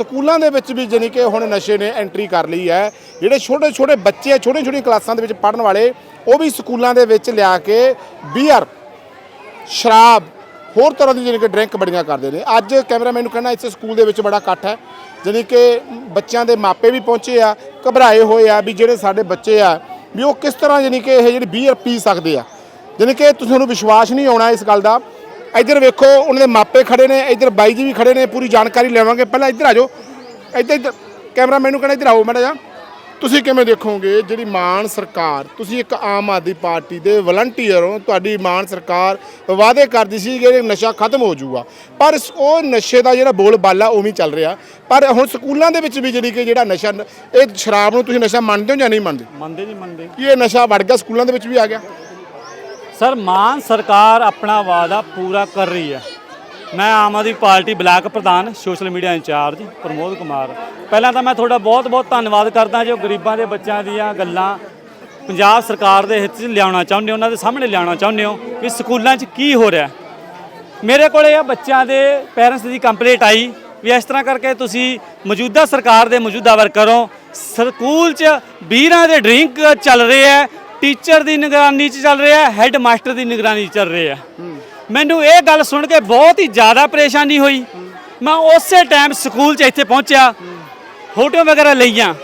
ਸਕੂਲਾਂ ਦੇ ਵਿੱਚ ਵੀ ਜਾਣੀ ਕਿ ਹੁਣ ਨਸ਼ੇ ਨੇ ਐਂਟਰੀ ਕਰ ਲਈ ਹੈ। ਜਿਹੜੇ ਛੋਟੇ ਛੋਟੇ ਬੱਚੇ ਆ ਛੋਟੀਆਂ ਛੋਟੀਆਂ ਕਲਾਸਾਂ ਦੇ ਵਿੱਚ ਪੜ੍ਹਨ ਵਾਲੇ, ਉਹ ਵੀ ਸਕੂਲਾਂ ਦੇ ਵਿੱਚ ਲਿਆ ਕੇ ਬੀਅਰ ਸ਼ਰਾਬ, ਹੋਰ ਤਰ੍ਹਾਂ ਦੀ ਜਾਣੀ ਕਿ ਡਰਿੰਕ ਬੜੀਆਂ ਕਰਦੇ ਨੇ। ਅੱਜ ਕੈਮਰਾਮੈਨ ਨੂੰ ਕਹਿਣਾ, ਇੱਥੇ ਸਕੂਲ ਦੇ ਵਿੱਚ ਬੜਾ ਇਕੱਠ ਹੈ। ਜਾਣੀ ਕਿ ਬੱਚਿਆਂ ਦੇ ਮਾਪੇ ਵੀ ਪਹੁੰਚੇ ਆ, ਘਬਰਾਏ ਹੋਏ ਆ ਵੀ ਜਿਹੜੇ ਸਾਡੇ ਬੱਚੇ ਆ, ਵੀ ਉਹ ਕਿਸ ਤਰ੍ਹਾਂ ਜਾਣੀ ਕਿ ਇਹ ਜਿਹੜੀ ਬੀਅਰ ਪੀ ਸਕਦੇ ਆ। ਜਾਣੀ ਕਿ ਤੁਸੀਂ ਨੂੰ ਵਿਸ਼ਵਾਸ ਨਹੀਂ ਆਉਣਾ ਇਸ ਗੱਲ ਦਾ। ਇੱਧਰ ਵੇਖੋ ਉਹਨਾਂ ਦੇ ਮਾਪੇ ਖੜੇ ਨੇ ਇੱਧਰ ਬਾਈ ਜੀ ਵੀ ਖੜੇ ਨੇ ਪੂਰੀ ਜਾਣਕਾਰੀ ਲੈਵਾਂਗੇ। ਪਹਿਲਾਂ ਇੱਧਰ ਆ ਜਾਓ। ਇੱਧਰ ਇੱਧਰ ਕੈਮਰਾਮੈਨ ਨੂੰ ਕਹਿਣਾ ਇੱਧਰ ਆਓ ਮਾੜਾ ਜਿਹਾ। ਤੁਸੀਂ ਕਿਵੇਂ ਦੇਖੋਗੇ ਜਿਹੜੀ ਮਾਨ ਸਰਕਾਰ ਤੁਸੀਂ ਇੱਕ ਆਮ ਆਦਮੀ ਪਾਰਟੀ ਦੇ ਵਲੰਟੀਅਰ ਹੋ ਤੁਹਾਡੀ ਮਾਨ ਸਰਕਾਰ ਵਾਅਦੇ ਕਰਦੀ ਸੀ ਕਿ ਨਸ਼ਾ ਖਤਮ ਹੋ ਜਾਊਗਾ। ਪਰ ਉਹ ਨਸ਼ੇ ਦਾ ਜਿਹੜਾ ਬੋਲ ਬਾਲਾ ਉਵੇਂ ਚੱਲ ਰਿਹਾ। ਪਰ ਹੁਣ ਸਕੂਲਾਂ ਦੇ ਵਿੱਚ ਵੀ ਜਿਹੜੀ ਕਿ ਜਿਹੜਾ ਨਸ਼ਾ ਇਹ ਸ਼ਰਾਬ ਨੂੰ ਤੁਸੀਂ ਨਸ਼ਾ ਮੰਨਦੇ ਹੋ ਜਾਂ ਨਹੀਂ ਮੰਨਦੇ? ਮੰਨਦੇ ਨਹੀਂ ਮੰਨਦੇ। ਇਹ ਨਸ਼ਾ ਵੜ ਗਿਆ? ਸਕੂਲਾਂ ਦੇ ਵਿੱਚ ਵੀ ਆ ਗਿਆ। ਸਰ, ਮਾਨ ਸਰਕਾਰ ਆਪਣਾ ਵਾਅਦਾ ਪੂਰਾ ਕਰ ਰਹੀ ਹੈ। ਮੈਂ ਆਮ ਆਦਮੀ ਪਾਰਟੀ ਬਲਾਕ ਪ੍ਰਧਾਨ, social media incharge Pramod Kumar. ਪਹਿਲਾਂ ਤਾਂ ਮੈਂ ਤੁਹਾਡਾ ਬਹੁਤ-ਬਹੁਤ ਧੰਨਵਾਦ ਕਰਦਾ ਜੋ ਗਰੀਬਾਂ ਦੇ ਬੱਚਿਆਂ ਦੀਆਂ ਗੱਲਾਂ ਪੰਜਾਬ ਸਰਕਾਰ ਦੇ ਹਿੱਤ 'ਚ ਲਿਆਉਣਾ ਚਾਹੁੰਦੇ ਹੋ, ਉਹਨਾਂ ਦੇ ਸਾਹਮਣੇ ਲਿਆਉਣਾ ਚਾਹੁੰਦੇ ਹੋ ਵੀ ਸਕੂਲਾਂ 'ਚ ਕੀ ਹੋ ਰਿਹਾ ਮੇਰੇ ਕੋਲੇ ਇਹ ਬੱਚਿਆਂ ਦੇ ਪੇਰੈਂਟਸ ਦੀ ਕੰਪਲੇਂਟ ਆਈ ਵੀ ਇਸ ਤਰ੍ਹਾਂ ਕਰਕੇ ਤੁਸੀਂ ਮੌਜੂਦਾ ਸਰਕਾਰ ਦੇ ਮੌਜੂਦਾ ਵਰਕਰੋਂ ਸਕੂਲ 'ਚ ਵੀਰਾਂ ਦੇ ਡਰਿੰਕ ਚੱਲ ਰਹੇ ਹੈ ਟੀਚਰ ਦੀ ਨਿਗਰਾਨੀ 'ਚ ਚੱਲ ਰਿਹਾ ਹੈ ਹੈੱਡ ਮਾਸਟਰ ਦੀ ਨਿਗਰਾਨੀ 'ਚ ਚੱਲ ਰਿਹਾ। ਹੈ ਮੈਨੂੰ ਇਹ ਗੱਲ ਸੁਣ ਕੇ ਬਹੁਤ ਹੀ ਜ਼ਿਆਦਾ ਪਰੇਸ਼ਾਨੀ ਹੋਈ। ਮੈਂ ਉਸੇ ਟਾਈਮ ਸਕੂਲ 'ਚ ਇੱਥੇ ਪਹੁੰਚਿਆ ਫੋਟੋ ਵਗੈਰਾ ਲਈਆਂ।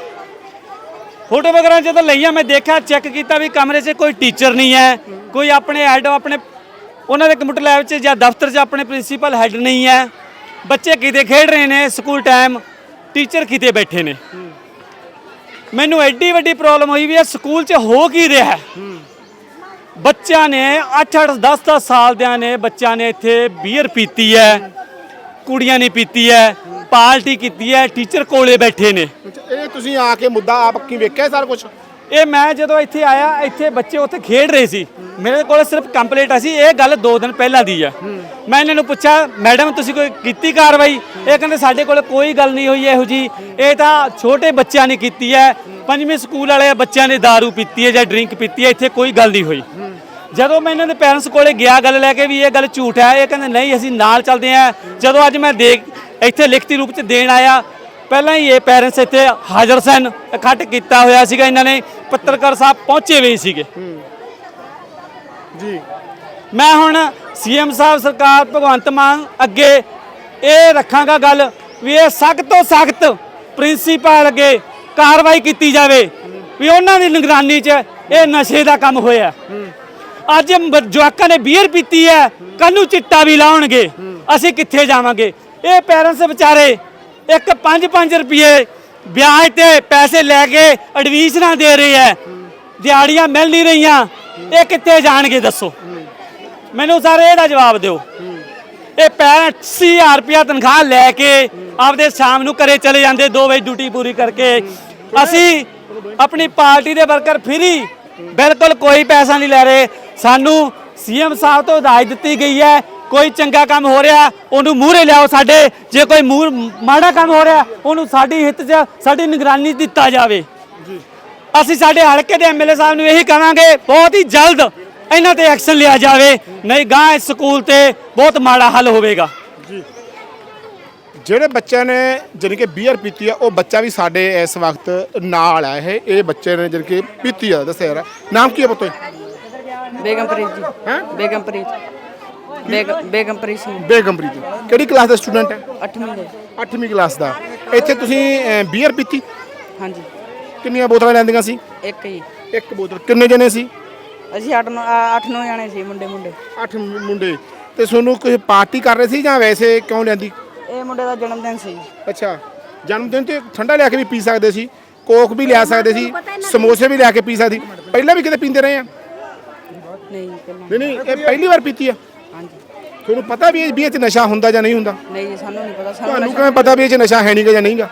ਫੋਟੋ ਵਗੈਰਾ ਜਦੋਂ ਲਈਆਂ, ਮੈਂ ਦੇਖਿਆ, ਚੈੱਕ ਕੀਤਾ ਵੀ ਕਮਰੇ 'ਚ ਕੋਈ ਟੀਚਰ ਨਹੀਂ ਹੈ, ਕੋਈ ਆਪਣੇ ਹੈਡ ਆਪਣੇ ਉਹਨਾਂ ਦੇ ਕੰਪਿਊਟਰ ਲੈਬ 'ਚ ਜਾਂ ਦਫ਼ਤਰ 'ਚ ਆਪਣੇ ਪ੍ਰਿੰਸੀਪਲ ਹੈੱਡ ਨਹੀਂ ਹੈ। ਬੱਚੇ ਕਿਤੇ ਖੇਡ ਰਹੇ ਨੇ ਸਕੂਲ ਟਾਈਮ ਟੀਚਰ ਕਿਤੇ ਬੈਠੇ ਨੇ। ਮੈਨੂੰ ਐਡੀ ਵੱਡੀ ਪ੍ਰੋਬਲਮ ਹੋਈ ਵੀ ਇਹ ਸਕੂਲ 'ਚ ਹੋ ਕੀ ਰਿਹਾ ਹੈ? ਬੱਚਿਆਂ ਨੇ 8-8 10-10 ਸਾਲ ਦਿਆਂ ਨੇ ਬੱਚਿਆਂ ਨੇ ਇੱਥੇ ਬੀਅਰ ਪੀਤੀ ਹੈ, ਕੁੜੀਆਂ ਨੇ ਪੀਤੀ ਹੈ, ਪਾਰਟੀ ਕੀਤੀ ਹੈ ਟੀਚਰ ਕੋਲੇ ਬੈਠੇ ਨੇ। ਇਹ ਤੁਸੀਂ ਆ ਕੇ ਮੁੱਦਾ ਆਪ ਕੀ ਵੇਖਿਆ ਸਾਰਾ ਕੁਝ ਇਹ ਮੈਂ ਜਦੋਂ ਇੱਥੇ ਆਇਆ, ਇੱਥੇ ਬੱਚੇ ਉੱਥੇ ਖੇਡ ਰਹੇ ਸੀ। ਮੇਰੇ ਕੋਲ ਸਿਰਫ ਕੰਪਲੀਟ ਸੀ, ਇਹ ਗੱਲ 2 ਦਿਨ ਪਹਿਲਾਂ ਦੀ ਆ। ਮੈਂ ਇਹਨਾਂ ਨੂੰ ਪੁੱਛਿਆ, ਮੈਡਮ, ਤੁਸੀਂ ਕੋਈ ਕੀਤੀ ਕਾਰਵਾਈ? ਇਹ ਕਹਿੰਦੇ, ਸਾਡੇ ਕੋਲ ਕੋਈ ਗੱਲ ਨਹੀਂ ਹੋਈ ਇਹੋ ਜੀ। ਇਹ ਤਾਂ ਛੋਟੇ ਬੱਚਿਆਂ ਨੇ ਕੀਤੀ ਹੈ। ਪੰਜਵੀਂ ਸਕੂਲ ਵਾਲੇ ਬੱਚਿਆਂ ਨੇ दारू ਪੀਤੀ ਹੈ ਜਾਂ ਡਰਿੰਕ ਪੀਤੀ ਹੈ, ਇੱਥੇ ਕੋਈ ਗੱਲ ਨਹੀਂ ਹੋਈ। ਜਦੋਂ ਮੈਂ ਇਹਨਾਂ ਦੇ ਪੈਰੈਂਟਸ ਕੋਲੇ ਗਿਆ, ਗੱਲ ਲੈ ਕੇ ਵੀ ਇਹ ਗੱਲ ਝੂਠ ਹੈ, ਇਹ ਕਹਿੰਦੇ, ਨਹੀਂ, ਅਸੀਂ ਨਾਲ ਚੱਲਦੇ ਹਾਂ। ਜਦੋਂ ਅੱਜ ਮੈਂ ਦੇਖ, ਇੱਥੇ ਲਿਖਤੀ ਰੂਪ ਚ ਦੇਣ ਆਇਆ ਪਹਿਲਾਂ ਹੀ ਇਹ ਪੈਰੈਂਟਸ ਇੱਥੇ ਹਾਜ਼ਰ ਸਨ ਇਕੱਠ ਕੀਤਾ ਹੋਇਆ ਸੀਗਾ ਇਹਨਾਂ ਨੇ ਪੱਤਰਕਾਰ ਸਾਹਿਬ ਪਹੁੰਚੇ ਹੋਏ ਸੀਗੇ। ਜੀ। ਮੈਂ ਹੁਣ ਸੀਐਮ ਸਾਹਿਬ ਸਰਕਾਰ ਭਗਵੰਤ ਮਾਨ ਅੱਗੇ ਇਹ ਰੱਖਾਂਗਾ ਗੱਲ ਵੀ ਇਹ ਸਖਤ ਤੋਂ ਸਖਤ ਪ੍ਰਿੰਸੀਪਲ ਅੱਗੇ ਕਾਰਵਾਈ ਕੀਤੀ ਜਾਵੇ ਵੀ ਉਹਨਾਂ ਦੀ ਨਿਗਰਾਨੀ 'ਚ ਇਹ ਨਸ਼ੇ ਦਾ ਕੰਮ ਹੋਇਆ। ਅੱਜ ਜਵਾਕਾਂ ਨੇ ਬੀਅਰ ਪੀਤੀ ਹੈ ਕੱਲ ਨੂੰ ਚਿੱਟਾ ਵੀ ਲਾਉਣਗੇ ਅਸੀਂ ਕਿੱਥੇ ਜਾਵਾਂਗੇ? ਇਹ ਪੈਰੈਂਟਸ ਵਿਚਾਰੇ ਇੱਕ 5-5 ਰੁਪਏ ਵਿਆਜ ਤੇ ਪੈਸੇ ਲੈ ਕੇ ਐਡਮਿਸ਼ਨਾਂ ਦੇ ਰਹੇ ਹੈ। ਦਿਹਾੜੀਆਂ ਮਿਲ ਨਹੀਂ ਰਹੀਆਂ। ਇਹ ਕਿੱਥੇ ਜਾਣਗੇ ਦੱਸੋ? ਮੈਨੂੰ ਸਰ ਇਹਦਾ ਜਵਾਬ ਦਿਓ। ਇਹ 85000 ਰੁਪਇਆ ਤਨਖਾਹ ਲੈ ਕੇ ਆਪਦੇ ਸ਼ਾਮ ਨੂੰ ਘਰੇ ਚਲੇ ਜਾਂਦੇ 2 ਵਜੇ ਡਿਊਟੀ ਪੂਰੀ ਕਰਕੇ। ਅਸੀਂ ਆਪਣੀ ਪਾਰਟੀ ਦੇ ਵਰਕਰ ਫਰੀ ਬਿਲਕੁਲ ਕੋਈ ਪੈਸਾ ਨਹੀਂ ਲੈ ਰਹੇ। ਸਾਨੂੰ ਸੀਐਮ ਸਾਹਿਬ ਤੋਂ ਹਦਾਇਤ ਦਿੱਤੀ ਗਈ ਹੈ ਕੋਈ ਚੰਗਾ ਕੰਮ ਹੋ ਰਿਹਾ ਉਹਨੂੰ ਮੂਹਰੇ ਲਿਆਓ ਸਾਡੇ। ਜੇ ਕੋਈ ਮੂਰ ਮਾੜਾ ਕੰਮ ਹੋ ਰਿਹਾ ਉਹਨੂੰ ਸਾਡੀ ਹਿੱਤ 'ਚ ਸਾਡੀ ਨਿਗਰਾਨੀ 'ਚ ਦਿੱਤਾ ਜਾਵੇ। ਅਸੀਂ ਸਾਡੇ ਹਲਕੇ ਦੇ ਐਮਐਲਏ ਸਾਹਿਬ ਨੂੰ ਇਹੀ ਕਹਾਂਗੇ ਬਹੁਤ ਹੀ ਜਲਦ ਇਹਨਾਂ ਤੇ ਐਕਸ਼ਨ ਲਿਆ ਜਾਵੇ। ਨਹੀਂ ਗਾਂ ਇਸ ਸਕੂਲ ਤੇ ਬਹੁਤ ਮਾੜਾ ਹੱਲ ਹੋਵੇਗਾ। ਜਿਹੜੇ ਬੱਚਿਆਂ ਨੇ ਜਾਣੀ ਕਿ ਬੀਅਰ ਪੀਤੀ ਆ ਉਹ ਬੱਚਾ ਵੀ ਸਾਡੇ ਇਸ ਵਕਤ ਨਾਲ ਆ ਇਹ। ਇਹ ਬੱਚੇ ਨੇ ਜਾਣੀ ਕਿ ਪੀਤੀ ਆ ਦੱਸਿਆ ਯਾਰ ਨਾਮ ਕੀ ਹੈ ਪੁੱਤ? ਬੇਗਮਪ੍ਰੀਤ ਜੀ। ਹੈਂ? ਬੇਗਮਪ੍ਰੀਤ ਬੇਗਮ ਬੇਗਮਪ੍ਰੀਤ ਸਿੰਘ। ਬੇਗਮਪ੍ਰੀਤ ਕਿਹੜੀ ਕਲਾਸ ਦਾ ਸਟੂਡੈਂਟ ਹੈ? 8ਵੀਂ ਦੇ। 8ਵੀਂ ਕਲਾਸ ਦਾ। ਇੱਥੇ ਤੁਸੀਂ ਬੀਅਰ ਪੀਤੀ? ਹਾਂਜੀ। ਕਿੰਨੀਆਂ ਬੋਤਲਾਂ ਲੈਂਦੀਆਂ ਸੀ? ਇੱਕ ਹੀ ਇੱਕ ਬੋਤਲ। ਕਿੰਨੇ ਜਣੇ ਸੀ? ਅਸੀਂ 8 9 8 9 ਜਾਣੇ ਸੀ ਮੁੰਡੇ ਮੁੰਡੇ। 8 ਮੁੰਡੇ। ਤੇ ਤੁਹਾਨੂੰ ਕੋਈ ਪਾਰਟੀ ਕਰ ਰਹੇ ਸੀ ਜਾਂ ਵੈਸੇ ਕਿਉਂ ਲੈਂਦੀ ਇਹ ਮੁੰਡੇ ਦਾ ਜਨਮ ਦਿਨ ਸੀ। ਅੱਛਾ। ਜਨਮ ਦਿਨ ਤੇ ਠੰਡਾ ਲਿਆ ਕੇ ਵੀ ਪੀ ਸਕਦੇ ਸੀ। ਕੋਕ ਵੀ ਲਿਆ ਸਕਦੇ ਸੀ। ਸਮੋਸੇ ਵੀ ਲਿਆ ਕੇ ਪੀ ਸਕਦੀ ਪਹਿਲਾਂ ਵੀ ਕਿਤੇ ਪੀਂਦੇ ਰਹੇ ਆ? ਨਹੀਂ ਪਹਿਲਾਂ ਨਹੀਂ ਨਹੀਂ ਇਹ ਪਹਿਲੀ ਵਾਰ ਪੀਤੀ ਆ? ਹਾਂਜੀ। ਤੁਹਾਨੂੰ ਪਤਾ ਵੀ ਇਹ ਵੀ ਇਹ ਚ ਨਸ਼ਾ ਹੁੰਦਾ ਜਾਂ ਨਹੀਂ ਹੁੰਦਾ? ਨਹੀਂ ਜੀ ਸਾਨੂੰ ਨਹੀਂ ਪਤਾ ਸਾਨੂੰ ਤੁਹਾਨੂੰ ਕਿਵੇਂ ਪਤਾ ਵੀ ਇਹ ਚ ਨਸ਼ਾ ਹੈ ਨਹੀਂਗਾ ਜਾਂ ਨਹੀਂਗਾ?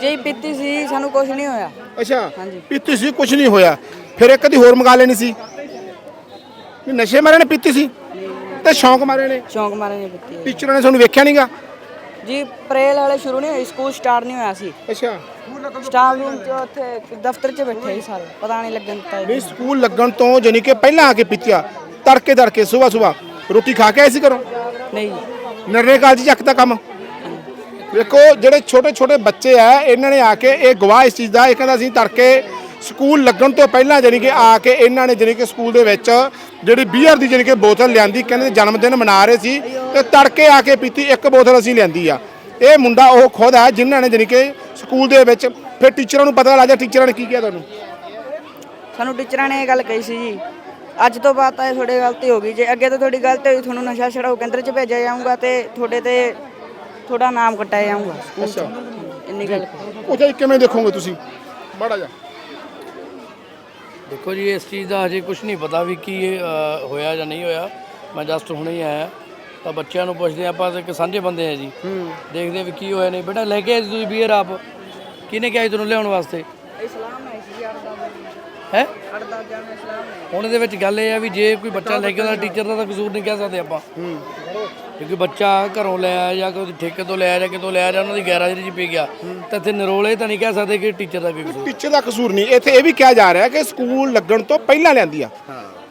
ਜੇ ਪੀਤੀ ਸੀ ਸਾਨੂੰ ਕੁਝ ਨਹੀਂ ਹੋਇਆ। ਅੱਛਾ ਹਾਂਜੀ। ਪੀਤੀ ਸੀ ਕੁਝ ਨਹੀਂ ਹੋਇਆ। ਫਿਰ ਇੱਕ ਕਦੀ ਹੋਰ ਮੰਗਾ ਲੈਣੀ ਸੀ। ਵੀ ਨਸ਼ੇ ਮਾਰੇ ਨੇ ਪੀਤੀ ਸੀ? ਤੇ ਸ਼ੌਂਕ ਮਾਰੇ ਨੇ? ਸ਼ੌਂਕ ਮਾਰੇ ਨਹੀਂ ਪੀਤੀ ਹੈ। ਟੀਚਰਾਂ ਨੇ ਤੁਹਾਨੂੰ ਵੇਖਿਆ ਨਹੀਂਗਾ? ਜੀ ਪ੍ਰੇਲ ਵਾਲੇ ਸ਼ੁਰੂ ਨਹੀਂ ਹੋਏ ਸਕੂਲ ਸਟਾਰਟ ਨਹੀਂ ਹੋਇਆ ਸੀ। ਅੱਛਾ। ਸਟਾਫ ਰੂਮ ਚ ਉੱਥੇ ਦਫ਼ਤਰ ਚ ਬੈਠੇ ਸੀ ਸਾਰੇ ਪਤਾ ਨਹੀਂ ਲੱਗਣ ਦਿੱਤਾ ਨਹੀਂ ਸਕੂਲ ਲੱਗਣ ਤੋਂ ਜਾਨੀ ਕਿ ਪਹਿਲਾਂ ਆ ਕੇ ਪੀਤਿਆ ਤੜਕੇ ਤੜਕੇ ਸਵੇਰ ਸਵੇਰ ਰੋਟੀ ਖਾ ਕੇ ਆਏ ਸੀ ਘਰੋਂ? ਨਹੀਂ ਨਰਨੇ ਕਾਲਜ ਚੱਕ ਦਾ ਕੰਮ? ਦੇਖੋ ਜਿਹੜੇ ਛੋਟੇ ਛੋਟੇ ਬੱਚੇ ਆ ਇਹਨਾਂ ਨੇ ਆ ਕੇ ਇਹ ਗਵਾਹ ਇਸ ਚੀਜ਼ ਦਾ ਇਹ ਕਹਿੰਦਾ ਸੀ ਤੜਕੇ ਸਕੂਲ ਲੱਗਣ ਤੋਂ ਪਹਿਲਾਂ ਜਾਣੀ ਕਿ ਆ ਕੇ ਇਹਨਾਂ ਨੇ ਜਾਣੀ ਕਿ ਸਕੂਲ ਦੇ ਵਿੱਚ ਜਿਹੜੀ ਬੀਅਰ ਦੀ ਜਾਣੀ ਕਿ ਬੋਤਲ ਲਿਆਂਦੀ ਕਹਿੰਦੇ ਜਨਮ ਦਿਨ ਮਨਾ ਰਹੇ ਸੀ ਤੇ ਤੜਕੇ ਆ ਕੇ ਪੀਤੀ ਇੱਕ ਬੋਤਲ ਅਸੀਂ ਲਿਆਂਦੀ ਆ। ਇਹ ਮੁੰਡਾ ਉਹ ਖੁਦ ਹੈ ਜਿਨ੍ਹਾਂ ਨੇ ਜਾਣੀ ਕਿ ਸਕੂਲ ਦੇ ਵਿੱਚ ਫਿਰ ਟੀਚਰਾਂ ਨੂੰ ਪਤਾ ਲੱਗ ਜਾ ਟੀਚਰਾਂ ਨੇ ਕੀ ਕਿਹਾ ਤੁਹਾਨੂੰ? ਸਾਨੂੰ ਟੀਚਰਾਂ ਨੇ ਇਹ ਗੱਲ ਕਹੀ ਸੀ ਜੀ ਅੱਜ ਤੋਂ ਬਾਅਦ ਤਾਂ ਇਹ ਤੁਹਾਡੀ ਗਲਤੀ ਹੋ ਗਈ। ਜੇ ਅੱਗੇ ਤੋਂ ਤੁਹਾਡੀ ਗਲਤੀ ਹੋਈ ਤੁਹਾਨੂੰ ਨਸ਼ਾ ਛਡਾਓ ਕੇਂਦਰ 'ਚ ਭੇਜਿਆ ਜਾਊਗਾ ਤੇ ਤੁਹਾਡੇ ਤੇ ਤੁਹਾਡਾ ਨਾਮ ਕੱਟਿਆ ਜਾਊਗਾ। ਸਕੂਲ 'ਚ ਇੰਨੀ ਗੱਲ। ਉਹ ਜੀ ਕਿਵੇਂ ਦੇਖੋਗੇ ਤੁਸੀਂ? ਬੜਾ ਜਾ ਦੇਖੋ ਜੀ ਇਸ ਚੀਜ਼ ਦਾ ਹਜੇ ਕੁਝ ਨਹੀਂ ਪਤਾ ਵੀ ਕੀ ਇਹ, ਅ, ਹੋਇਆ ਜਾਂ ਨਹੀਂ ਹੋਇਆ। ਮੈਂ ਜਸਟ ਹੁਣੇ ਹੀ ਆਇਆ। ਤਾਂ ਬੱਚਿਆਂ ਨੂੰ ਪੁੱਛਦੇ ਹਾਂ, ਆਪਾਂ ਤਾਂ ਇੱਕ ਸਾਂਝੇ ਬੰਦੇ ਆ ਜੀ। ਦੇਖਦੇ ਹਾਂ ਵੀ ਕੀ ਹੋਇਆ ਨਹੀਂ। ਬੇਟਾ ਲੈ ਕੇ ਆਏ ਸੀ ਤੁਸੀਂ ਬੀਅਰ ਆਪ। ਕਿਹਨੇ ਕਿਹਾ ਸੀ ਤੁਹਾਨੂੰ ਲਿਆਉਣ ਵਾਸਤੇ ਇਸਲਾਮ ਹੈ ਸੀ ਅੜਦਾ ਹੈ? ਹੁਣ ਇਹਦੇ ਵਿੱਚ ਗੱਲ ਇਹ ਆ ਵੀ ਜੇ ਕੋਈ ਬੱਚਾ ਲੈ ਕੇ ਆਉਂਦਾ ਟੀਚਰ ਦਾ ਤਾਂ ਕਸੂਰ ਨਹੀਂ ਕਹਿ ਸਕਦੇ ਆਪਾਂ। ਕਿਉਂਕਿ ਬੱਚਾ ਘਰੋਂ ਲੈ ਆਇਆ ਜਾਂ ਕੋਈ ਠੇਕੇ ਤੋਂ ਲੈ ਆਇਆ ਜਾਂ ਕਿਤੋਂ ਲੈ ਆਇਆ ਉਹਨਾਂ ਦੀ ਗੈਰਾਜ 'ਚ ਪੀ ਗਿਆ, ਤਾਂ ਇੱਥੇ ਨਿਰੋਲੇ ਤਾਂ ਨਹੀਂ ਕਹਿ ਸਕਦੇ ਕਿ ਟੀਚਰ ਦਾ ਕੋਈ ਕਸੂਰ। ਟੀਚਰ ਦਾ ਕਸੂਰ ਨਹੀਂ। ਇੱਥੇ ਇਹ ਵੀ ਕਿਹਾ ਜਾ ਰਿਹਾ ਕਿ ਸਕੂਲ ਲੱਗਣ ਤੋਂ ਪਹਿਲਾਂ ਲੈਂਦੀ ਆ।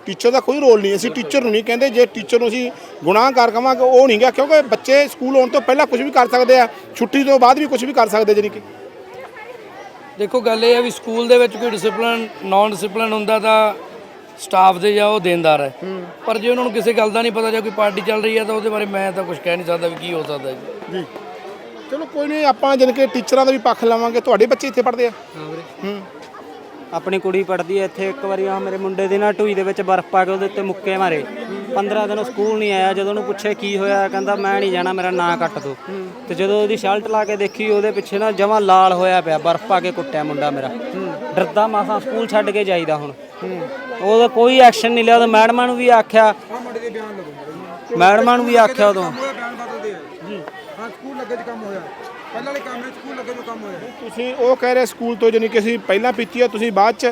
ਟੀਚਰ ਦਾ ਕੋਈ ਰੋਲ ਨਹੀਂ। ਅਸੀਂ ਟੀਚਰ ਨੂੰ ਨਹੀਂ ਕਹਿੰਦੇ। ਜੇ ਟੀਚਰ ਨੂੰ ਅਸੀਂ ਗੁਨਾਹਗਾਰ ਕਵਾਂਗੇ, ਉਹ ਨਹੀਂ ਗਿਆ ਕਿਉਂਕਿ ਬੱਚੇ ਸਕੂਲ ਆਉਣ ਤੋਂ ਪਹਿਲਾਂ ਕੁਝ ਵੀ ਕਰ ਸਕਦੇ ਆ। ਛੁੱਟੀ ਤੋਂ ਬਾਅਦ ਵੀ ਕੁਝ ਵੀ ਕਰ ਸਕਦੇ ਜਾਨੀ ਕਿ। ਦੇਖੋ ਗੱਲ ਇਹ ਆ ਵੀ ਸਕੂਲ ਦੇ ਵਿੱਚ ਕੋਈ ਡਿਸਪਲਿਨ ਨਾਨ ਡਿਸਪਲਿਨ ਹੁੰਦਾ ਤਾਂ ਸਟਾਫ ਦੇ ਜਾਂ ਉਹ ਦੇਣਦਾਰ ਹੈ। ਪਰ ਜੇ ਉਹਨਾਂ ਨੂੰ ਕਿਸੇ ਗੱਲ ਦਾ ਨਹੀਂ ਪਤਾ ਜਾਂ ਕੋਈ ਪਾਰਟੀ ਚੱਲ ਰਹੀ ਹੈ ਤਾਂ ਉਹਦੇ ਬਾਰੇ ਮੈਂ ਤਾਂ ਕੁਝ ਕਹਿ ਨਹੀਂ ਸਕਦਾ ਵੀ ਕੀ ਹੋ ਸਕਦਾ ਜੀ। ਜੀ। ਚਲੋ ਕੋਈ ਨਹੀਂ ਆਪਾਂ ਜਾਨੀ ਕਿ ਟੀਚਰਾਂ ਦਾ ਵੀ ਪੱਖ ਲਵਾਂਗੇ। ਤੁਹਾਡੇ ਬੱਚੇ ਇੱਥੇ ਪੜ੍ਹਦੇ ਆ? ਹੂੰ ਆਪਣੀ ਕੁੜੀ ਪੜਦੀ ਐ ਇੱਥੇ ਇੱਕ ਵਾਰੀ ਆ ਮੇਰੇ ਮੁੰਡੇ ਦੇ ਨਾਲ ਢੂਈ ਦੇ ਵਿੱਚ ਬਰਫ਼ ਪਾ ਕੇ ਉਹਦੇ ਉੱਤੇ ਮੁੱਕੇ ਮਾਰੇ। 15 ਦਿਨ ਸਕੂਲ ਨਹੀਂ ਆਇਆ, ਜਦੋਂ ਉਹਨੂੰ ਪੁੱਛਿਆ ਕੀ ਹੋਇਆ, ਕਹਿੰਦਾ ਮੈਂ ਨਹੀਂ ਜਾਣਾ, ਮੇਰਾ ਨਾਂ ਕੱਟ ਦੋ ਤੇ ਜਦੋਂ ਉਹਦੀ ਸ਼ਰਟ ਲਾ ਕੇ ਦੇਖੀ, ਉਹਦੇ ਪਿੱਛੇ ਨਾ ਜਮਾ ਲਾਲ ਹੋਇਆ ਪਿਆ, ਬਰਫ਼ ਪਾ ਕੇ ਕੁੱਟਿਆ ਮੁੰਡਾ ਮੇਰਾ। ਡਰਦਾ ਮਾਸਾਂ ਸਕੂਲ ਛੱਡ ਕੇ ਜਾਈਦਾ ਹੁਣ। ਉਹਦਾ ਕੋਈ ਐਕਸ਼ਨ ਨਹੀਂ ਲਿਆ, ਉਹਦਾ ਮੈਡਮਾਂ ਨੂੰ ਵੀ ਆਖਿਆ। ਮੈਡਮਾਂ ਨੂੰ ਵੀ ਆਖਿਆ ਉਦੋਂ। ਹਾਂ ਸਕੂਲ ਲੱਗੇ ਚ ਕੰਮ ਹੋਇਆ ਪਹਿਲਾਂ ਵਾਲੇ ਕੰਮ ਨੇ ਸਕੂਲ ਲੱਗੇ ਤੋਂ ਕੰਮ ਹੋਇਆ ਤੁਸੀਂ ਉਹ ਕਹਿ ਰਹੇ ਸਕੂਲ ਤੋਂ ਜਾਨੀ ਕਿ ਅਸੀਂ ਪਹਿਲਾਂ ਪੀਤੀ ਆ, ਤੁਸੀਂ ਬਾਅਦ ਚ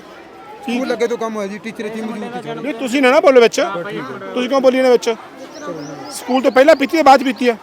ਸਕੂਲ ਲੱਗੇ ਤੋਂ ਕੰਮ ਹੋਇਆ ਜੀ ਟੀਚਰ ਇੱਥੇ ਮੌਜੂਦ ਸੀ ਨਹੀਂ, ਤੁਸੀਂ ਨਾ ਨਾ ਬੋਲੋ ਵਿੱਚ। ਤੁਸੀਂ ਕਿਉਂ ਬੋਲੀ ਇਹਨਾਂ ਵਿੱਚ? ਸਕੂਲ ਤੋਂ ਪਹਿਲਾਂ ਪੀਤੀ ਆ ਬਾਅਦ ਚ ਪੀਤੀ ਆ?